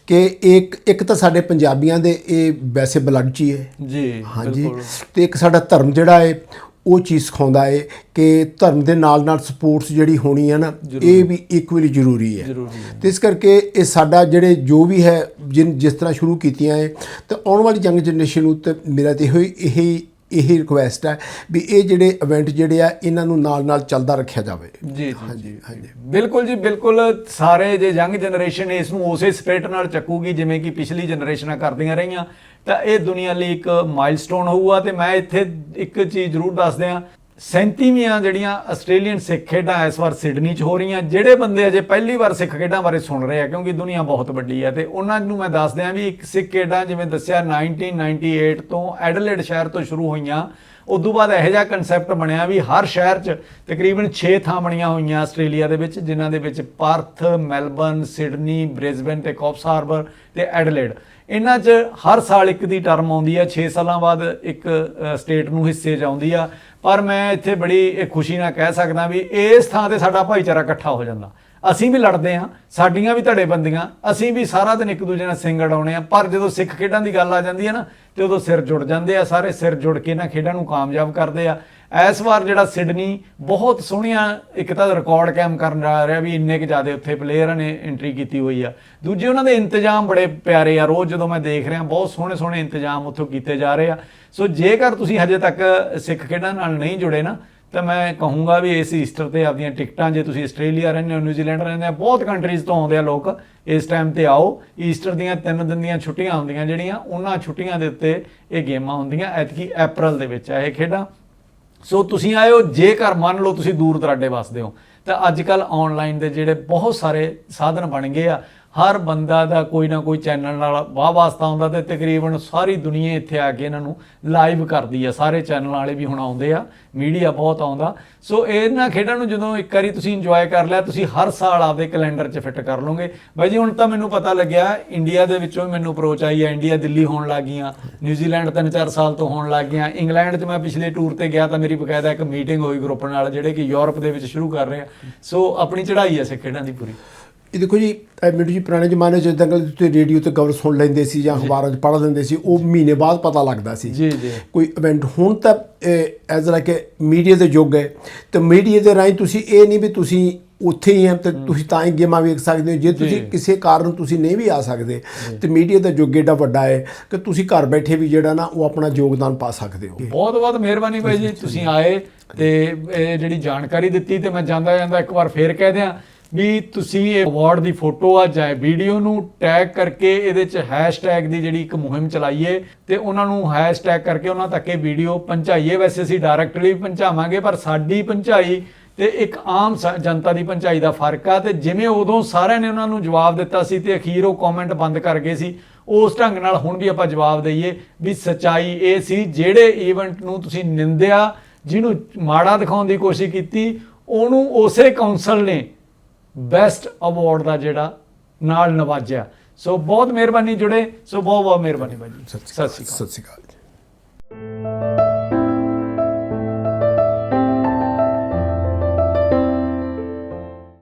ਕਿ ਇੱਕ ਇੱਕ ਤਾਂ ਸਾਡੇ ਪੰਜਾਬੀਆਂ ਦੇ ਇਹ ਵੈਸੇ ਬਲੱਡ 'ਚ ਹੀ ਹੈ। ਜੀ ਹਾਂਜੀ। ਤੇ ਇੱਕ ਸਾਡਾ ਧਰਮ ਜਿਹੜਾ ਹੈ ਉਹ ਚੀਜ਼ ਸਿਖਾਉਂਦਾ ਹੈ ਕਿ ਧਰਮ ਦੇ ਨਾਲ ਨਾਲ ਸਪੋਰਟਸ ਜਿਹੜੀ ਹੋਣੀ ਹੈ ਨਾ ਇਹ ਵੀ ਇਕੁਅਲੀ ਜ਼ਰੂਰੀ ਹੈ। ਹੈ। ਤੇ ਇਸ ਕਰਕੇ ਇਹ ਸਾਡਾ ਜਿਹੜੇ ਜੋ ਵੀ ਹੈ ਜਿਸ ਤਰ੍ਹਾਂ ਸ਼ੁਰੂ ਕੀਤੀਆਂ ਹੈ ਤੇ ਆਉਣ ਵਾਲੀ ਯੰਗ ਜਨਰੇਸ਼ਨ ਨੂੰ ਤੇ ਮੇਰਾ ਤੇ ਇਹੋ ਹੀ ਇਹੀ ਰਿਕੁਐਸਟ ਹੈ ਵੀ ਇਹ ਜਿਹੜੇ ਇਵੈਂਟ ਜਿਹੜੇ ਆ ਇਹਨਾਂ ਨੂੰ ਨਾਲ ਨਾਲ ਚੱਲਦਾ ਰੱਖਿਆ ਜਾਵੇ। ਜੀ ਜੀ ਜੀ ਹਾਂਜੀ। ਬਿਲਕੁਲ ਜੀ ਬਿਲਕੁਲ ਸਾਰੇ ਜੇ ਯੰਗ ਜਨਰੇਸ਼ਨ ਇਸ ਨੂੰ ਉਸੇ ਸਪਿਰਿਟ ਨਾਲ ਚੱਕੂਗੀ ਜਿਵੇਂ ਕਿ ਪਿਛਲੀ ਜਨਰੇਸ਼ਨਾਂ ਕਰਦੀਆਂ ਰਹੀਆਂ। ਤਾਂ ਇਹ ਦੁਨੀਆ ਲਈ ਇੱਕ ਮਾਈਲਸਟੋਨ ਹੋਊਗਾ ਤੇ ਮੈਂ ਇੱਥੇ ਇੱਕ ਚੀਜ਼ ਜ਼ਰੂਰ ਦੱਸ ਦਿਆਂ 37ਵੀਆਂ ਜਿਹੜੀਆਂ ਆਸਟ੍ਰੇਲੀਅਨ ਸਿੱਖ ਖੇਡਾਂ ਇਸ ਵਾਰ ਸਿਡਨੀ 'ਚ ਹੋ ਰਹੀਆਂ, ਜਿਹੜੇ ਬੰਦੇ ਅਜੇ ਪਹਿਲੀ ਵਾਰ ਸਿੱਖ ਖੇਡਾਂ ਬਾਰੇ ਸੁਣ ਰਹੇ ਆ, ਕਿਉਂਕਿ ਦੁਨੀਆ ਬਹੁਤ ਵੱਡੀ ਹੈ ਤੇ ਉਹਨਾਂ ਨੂੰ ਮੈਂ ਦੱਸ ਦਿਆਂ ਵੀ ਇੱਕ ਸਿੱਖ ਖੇਡਾਂ ਜਿਵੇਂ ਦੱਸਿਆ 1998 ਤੋਂ ਐਡਲੇਡ ਸ਼ਹਿਰ ਤੋਂ ਸ਼ੁਰੂ ਹੋਈਆਂ, ਉਦੋਂ ਬਾਅਦ ਇਹੋ ਜਿਹਾ ਕਨਸੈਪਟ ਬਣਿਆ ਵੀ ਹਰ ਸ਼ਹਿਰ 'ਚ ਤਕਰੀਬਨ 6 ਥਾਂ ਬਣੀਆਂ ਹੋਈਆਂ ਆਸਟ੍ਰੇਲੀਆ ਦੇ ਵਿੱਚ, ਜਿਨ੍ਹਾਂ ਦੇ ਵਿੱਚ ਪਰਥ, ਮੈਲਬਰਨ, ਸਿਡਨੀ, ਬ੍ਰਿਸਬਨ ਤੇ ਕੌਪਸ ਹਾਰਬਰ ਤੇ ਐਡਲੇਡ। ਇਹਨਾਂ 'ਚ ਹਰ ਸਾਲ ਇੱਕ ਦੀ ਟਰਮ ਆਉਂਦੀ ਆ 6 ਸਾਲਾਂ ਬਾਅਦ ਇੱਕ ਸਟੇਟ ਨੂੰ ਹਿੱਸੇ 'ਚ ਆਉਂਦੀ ਆ। ਪਰ ਮੈਂ ਇੱਥੇ ਬੜੀ ਖੁਸ਼ੀ ਨਾਲ ਕਹਿ ਸਕਦਾ ਵੀ ਇਸ ਥਾਂ ਤੇ ਸਾਡਾ ਭਾਈਚਾਰਾ ਇਕੱਠਾ ਹੋ ਜਾਂਦਾ। ਅਸੀਂ ਵੀ ਲੜਦੇ ਹਾਂ, ਸਾਡੀਆਂ ਵੀ ਧੜੇ ਬੰਦੀਆਂ ਅਸੀਂ ਵੀ ਸਾਰਾ ਦਿਨ ਇੱਕ ਦੂਜੇ ਨਾਲ ਸਿੰਘ ਅਡਾਉਣੇ ਆ ਪਰ ਜਦੋਂ ਸਿੱਖ ਖੇਡਾਂ ਦੀ ਗੱਲ ਆ ਜਾਂਦੀ ਹੈ ਨਾ, ਤੇ ਉਦੋਂ ਸਿਰ ਜੁੜ ਜਾਂਦੇ ਆ, ਸਾਰੇ ਸਿਰ ਜੁੜ ਕੇ ਇਹਨਾਂ ਖੇਡਾਂ ਨੂੰ ਕਾਮਯਾਬ ਕਰਦੇ ਆ। ਇਸ ਵਾਰ ਜਿਹੜਾ ਸਿਡਨੀ ਬਹੁਤ ਸੋਹਣੀਆਂ, ਇੱਕ ਤਾਂ ਰਿਕਾਰਡ ਕਾਇਮ ਕਰਨ ਜਾ ਰਿਹਾ ਵੀ ਇੰਨੇ ਕੁ ਜ਼ਿਆਦਾ ਉੱਥੇ ਪਲੇਅਰਾਂ ਨੇ ਐਂਟਰੀ ਕੀਤੀ ਹੋਈ ਆ। ਦੂਜੇ ਉਹਨਾਂ ਦੇ ਇੰਤਜ਼ਾਮ ਬੜੇ ਪਿਆਰੇ ਆ, ਰੋਜ਼ ਜਦੋਂ ਮੈਂ ਦੇਖ ਰਿਹਾ, ਬਹੁਤ ਸੋਹਣੇ ਸੋਹਣੇ ਇੰਤਜ਼ਾਮ ਉੱਥੋਂ ਕੀਤੇ ਜਾ ਰਹੇ ਆ। ਸੋ ਜੇਕਰ ਤੁਸੀਂ ਹਜੇ ਤੱਕ ਸਿੱਖ ਖੇਡਾਂ ਨਾਲ ਨਹੀਂ ਜੁੜੇ ਨਾ ਤਾਂ ਮੈਂ ਕਹੂੰਗਾ ਵੀ ਇਸ ਈਸਟਰ ਤੇ ਆਪਦੀਆਂ ਟਿਕਟਾਂ, ਜੇ ਤੁਸੀਂ ਆਸਟ੍ਰੇਲੀਆ ਰਹਿੰਦੇ ਹੋ, ਨਿਊਜ਼ੀਲੈਂਡ ਰਹਿੰਦੇ ਆ ਬਹੁਤ ਕੰਟਰੀਜ਼ ਤੋਂ ਆਉਂਦੇ ਆ ਲੋਕ ਇਸ ਟਾਈਮ ਤੇ ਆਓ। ਈਸਟਰ ਦੀਆਂ ਤਿੰਨ ਦਿਨ ਦੀਆਂ ਛੁੱਟੀਆਂ ਹੁੰਦੀਆਂ ਜਿਹੜੀਆਂ, ਉਹਨਾਂ ਛੁੱਟੀਆਂ ਦੇ ਉੱਤੇ ਇਹ ਗੇਮਾਂ ਹੁੰਦੀਆਂ, ਐਤਕੀ ਅਪ੍ਰੈਲ ਦੇ ਵਿੱਚ ਆ ਇਹ ਖੇਡਾਂ। ਸੋ ਤੁਸੀਂ ਆਇਓ, ਜੇਕਰ ਮੰਨ ਲਓ ਤੁਸੀਂ ਦੂਰ ਦਰਾਡੇ ਵੱਸਦੇ ਹੋ, ਤਾਂ ਅੱਜ ਕੱਲ ਆਨਲਾਈਨ ਦੇ ਜਿਹੜੇ ਬਹੁਤ ਸਾਰੇ ਸਾਧਨ ਬਣ ਗਏ ਆ ਹਰ ਬੰਦਾ ਦਾ ਕੋਈ ਨਾ ਕੋਈ ਚੈਨਲ ਨਾਲ ਵਾਹ ਵਾਸਤਾ ਹੁੰਦਾ ਤੇ ਤਕਰੀਬਨ ਸਾਰੀ ਦੁਨੀਆ ਇੱਥੇ ਆ ਕੇ ਇਹਨਾਂ ਨੂੰ ਲਾਈਵ ਕਰਦੀ ਆ। ਸਾਰੇ ਚੈਨਲ ਵਾਲੇ ਵੀ ਹੁਣ ਆਉਂਦੇ ਆ, ਮੀਡੀਆ ਬਹੁਤ ਆਉਂਦਾ। ਸੋ ਇਹਨਾਂ ਖੇਡਾਂ ਨੂੰ ਜਦੋਂ ਇੱਕ ਵਾਰੀ ਤੁਸੀਂ ਇੰਜੋਏ ਕਰ ਲਿਆ, ਤੁਸੀਂ ਹਰ ਸਾਲ ਆਪਦੇ ਕੈਲੰਡਰ 'ਚ ਫਿੱਟ ਕਰ ਲਓਗੇ। ਬਾਈ ਜੀ, ਹੁਣ ਤਾਂ ਮੈਨੂੰ ਪਤਾ ਲੱਗਿਆ ਇੰਡੀਆ ਦੇ ਵਿੱਚੋਂ ਵੀ ਮੈਨੂੰ ਅਪਰੋਚ ਆਈ ਹੈ ਇੰਡੀਆ ਦਿੱਲੀ ਹੋਣ ਲੱਗ ਗਈਆਂ ਨਿਊਜ਼ੀਲੈਂਡ ਤਿੰਨ ਚਾਰ ਸਾਲ ਤੋਂ ਹੋਣ ਲੱਗ ਗਈਆਂ। ਇੰਗਲੈਂਡ 'ਚ ਮੈਂ ਪਿਛਲੇ ਟੂਰ ਤੇ ਗਿਆ ਤਾਂ ਮੇਰੀ ਬਕਾਇਦਾ ਇੱਕ ਮੀਟਿੰਗ ਹੋਈ ਗਰੁੱਪ ਨਾਲ, ਜਿਹੜੇ ਕਿ ਯੂਰਪ ਦੇ ਵਿੱਚ ਸ਼ੁਰੂ ਕਰ ਰਹੇ ਆ। ਸੋ ਆਪਣੀ ਚੜ੍ਹਾਈ ਹੈ ਸੇ ਖੇਡਾਂ ਦੀ ਪੂਰੀ। ਇਹ ਦੇਖੋ ਜੀ ਇਹ ਮਿੰਟੂ ਜੀ ਪੁਰਾਣੇ ਜ਼ਮਾਨੇ 'ਚ ਜਿੱਦਾਂ ਤੁਸੀਂ ਰੇਡੀਓ ਤੇ ਖਬਰ ਸੁਣ ਲੈਂਦੇ ਸੀ ਜਾਂ ਅਖਬਾਰਾਂ 'ਚ ਪੜ੍ਹ ਲੈਂਦੇ ਸੀ ਉਹ ਮਹੀਨੇ ਬਾਅਦ ਪਤਾ ਲੱਗਦਾ ਸੀ। ਜੀ ਜੀ। ਕੋਈ ਇਵੈਂਟ ਹੁਣ ਤਾਂ ਐਜ਼ ਲਾਈਕ ਮੀਡੀਆ ਦੇ ਯੁੱਗ ਹੈ ਤੇ ਮੀਡੀਆ ਦੇ ਰਾਹੀਂ ਤੁਸੀਂ ਇਹ ਨਹੀਂ ਵੀ ਤੁਸੀਂ ਉੱਥੇ ਹੀ ਹੈ ਤੇ ਤੁਸੀਂ ਤਾਂ ਹੀ ਗੇਮਾਂ ਵੇਖ ਸਕਦੇ ਹੋ ਜੇ ਤੁਸੀਂ ਕਿਸੇ ਕਾਰਨ ਤੁਸੀਂ ਨਹੀਂ ਵੀ ਆ ਸਕਦੇ ਤੇ ਮੀਡੀਆ ਦਾ ਯੁੱਗ ਏਡਾ ਵੱਡਾ ਹੈ ਕਿ ਤੁਸੀਂ ਘਰ ਬੈਠੇ ਵੀ ਜਿਹੜਾ ਨਾ ਉਹ ਆਪਣਾ ਯੋਗਦਾਨ ਪਾ ਸਕਦੇ ਹੋ। ਬਹੁਤ ਬਹੁਤ ਮਿਹਰਬਾਨੀ ਬਾਈ ਜੀ। ਤੁਸੀਂ ਆਏ ਤੇ ਇਹ ਜਿਹੜੀ ਜਾਣਕਾਰੀ ਦਿੱਤੀ ਤੇ ਮੈਂ ਜਾਂਦਾ ਜਾਂਦਾ ਇੱਕ ਵਾਰ ਫੇਰ ਕਹਿ ਦਿਆਂ ਵੀ ਤੁਸੀਂ ਇਹ ਅਵਾਰਡ ਦੀ ਫੋਟੋ ਆ ਚਾਹੇ ਵੀਡੀਓ ਨੂੰ ਟੈਗ ਕਰਕੇ ਇਹਦੇ ਚ ਹੈਸ਼ਟੈਗ ਦੀ ਜਿਹੜੀ ਇੱਕ ਮੁਹਿੰਮ ਚਲਾਈਏ ਤੇ ਉਹਨਾਂ ਨੂੰ ਹੈਸ਼ਟੈਗ ਕਰਕੇ ਉਹਨਾਂ ਤੱਕ ਇਹ ਵੀਡੀਓ ਪਹੁੰਚਾਈਏ। ਵੈਸੇ ਅਸੀਂ ਡਾਇਰੈਕਟਲੀ ਪਹੁੰਚਾਵਾਂਗੇ, ਪਰ ਸਾਡੀ ਪਹੁੰਚਾਈ ਤੇ ਇੱਕ ਆਮ ਸ- ਜਨਤਾ ਦੀ ਪਹੁੰਚਾਈ ਦਾ ਫ਼ਰਕ ਆ ਤੇ ਜਿਵੇਂ ਉਦੋਂ ਸਾਰਿਆਂ ਨੇ ਉਹਨਾਂ ਨੂੰ ਜਵਾਬ ਦਿੱਤਾ ਸੀ ਤੇ ਅਖੀਰ ਉਹ ਕਮੈਂਟ ਬੰਦ ਕਰ ਗਏ ਸੀ, ਉਸ ਢੰਗ ਨਾਲ ਹੁਣ ਵੀ ਆਪਾਂ ਜਵਾਬ ਦਈਏ ਵੀ ਸਚਾਈ ਇਹ ਸੀ, ਜਿਹੜੇ ਈਵੈਂਟ ਨੂੰ ਤੁਸੀਂ ਨਿੰਦਿਆ, ਜਿਹਨੂੰ ਮਾੜਾ ਦਿਖਾਉਣ ਦੀ ਕੋਸ਼ਿਸ਼ ਕੀਤੀ, ਉਹਨੂੰ ਉਸੇ ਕਾਉਂਸਲ ਨੇ ਬੈਸਟ ਅਵਾਰਡ ਦਾ ਜਿਹੜਾ ਨਾਲ ਨਵਾਜਿਆ। ਸੋ ਬਹੁਤ ਮਿਹਰਬਾਨੀ ਜੁੜੇ। ਸੋ ਬਹੁਤ ਬਹੁਤ ਮਿਹਰਬਾਨੀ ਬਾਈ ਜੀ ਸਤਿ ਸ਼੍ਰੀ ਅਕਾਲ। ਸਤਿ ਸ਼੍ਰੀ ਅਕਾਲ। ਜੀ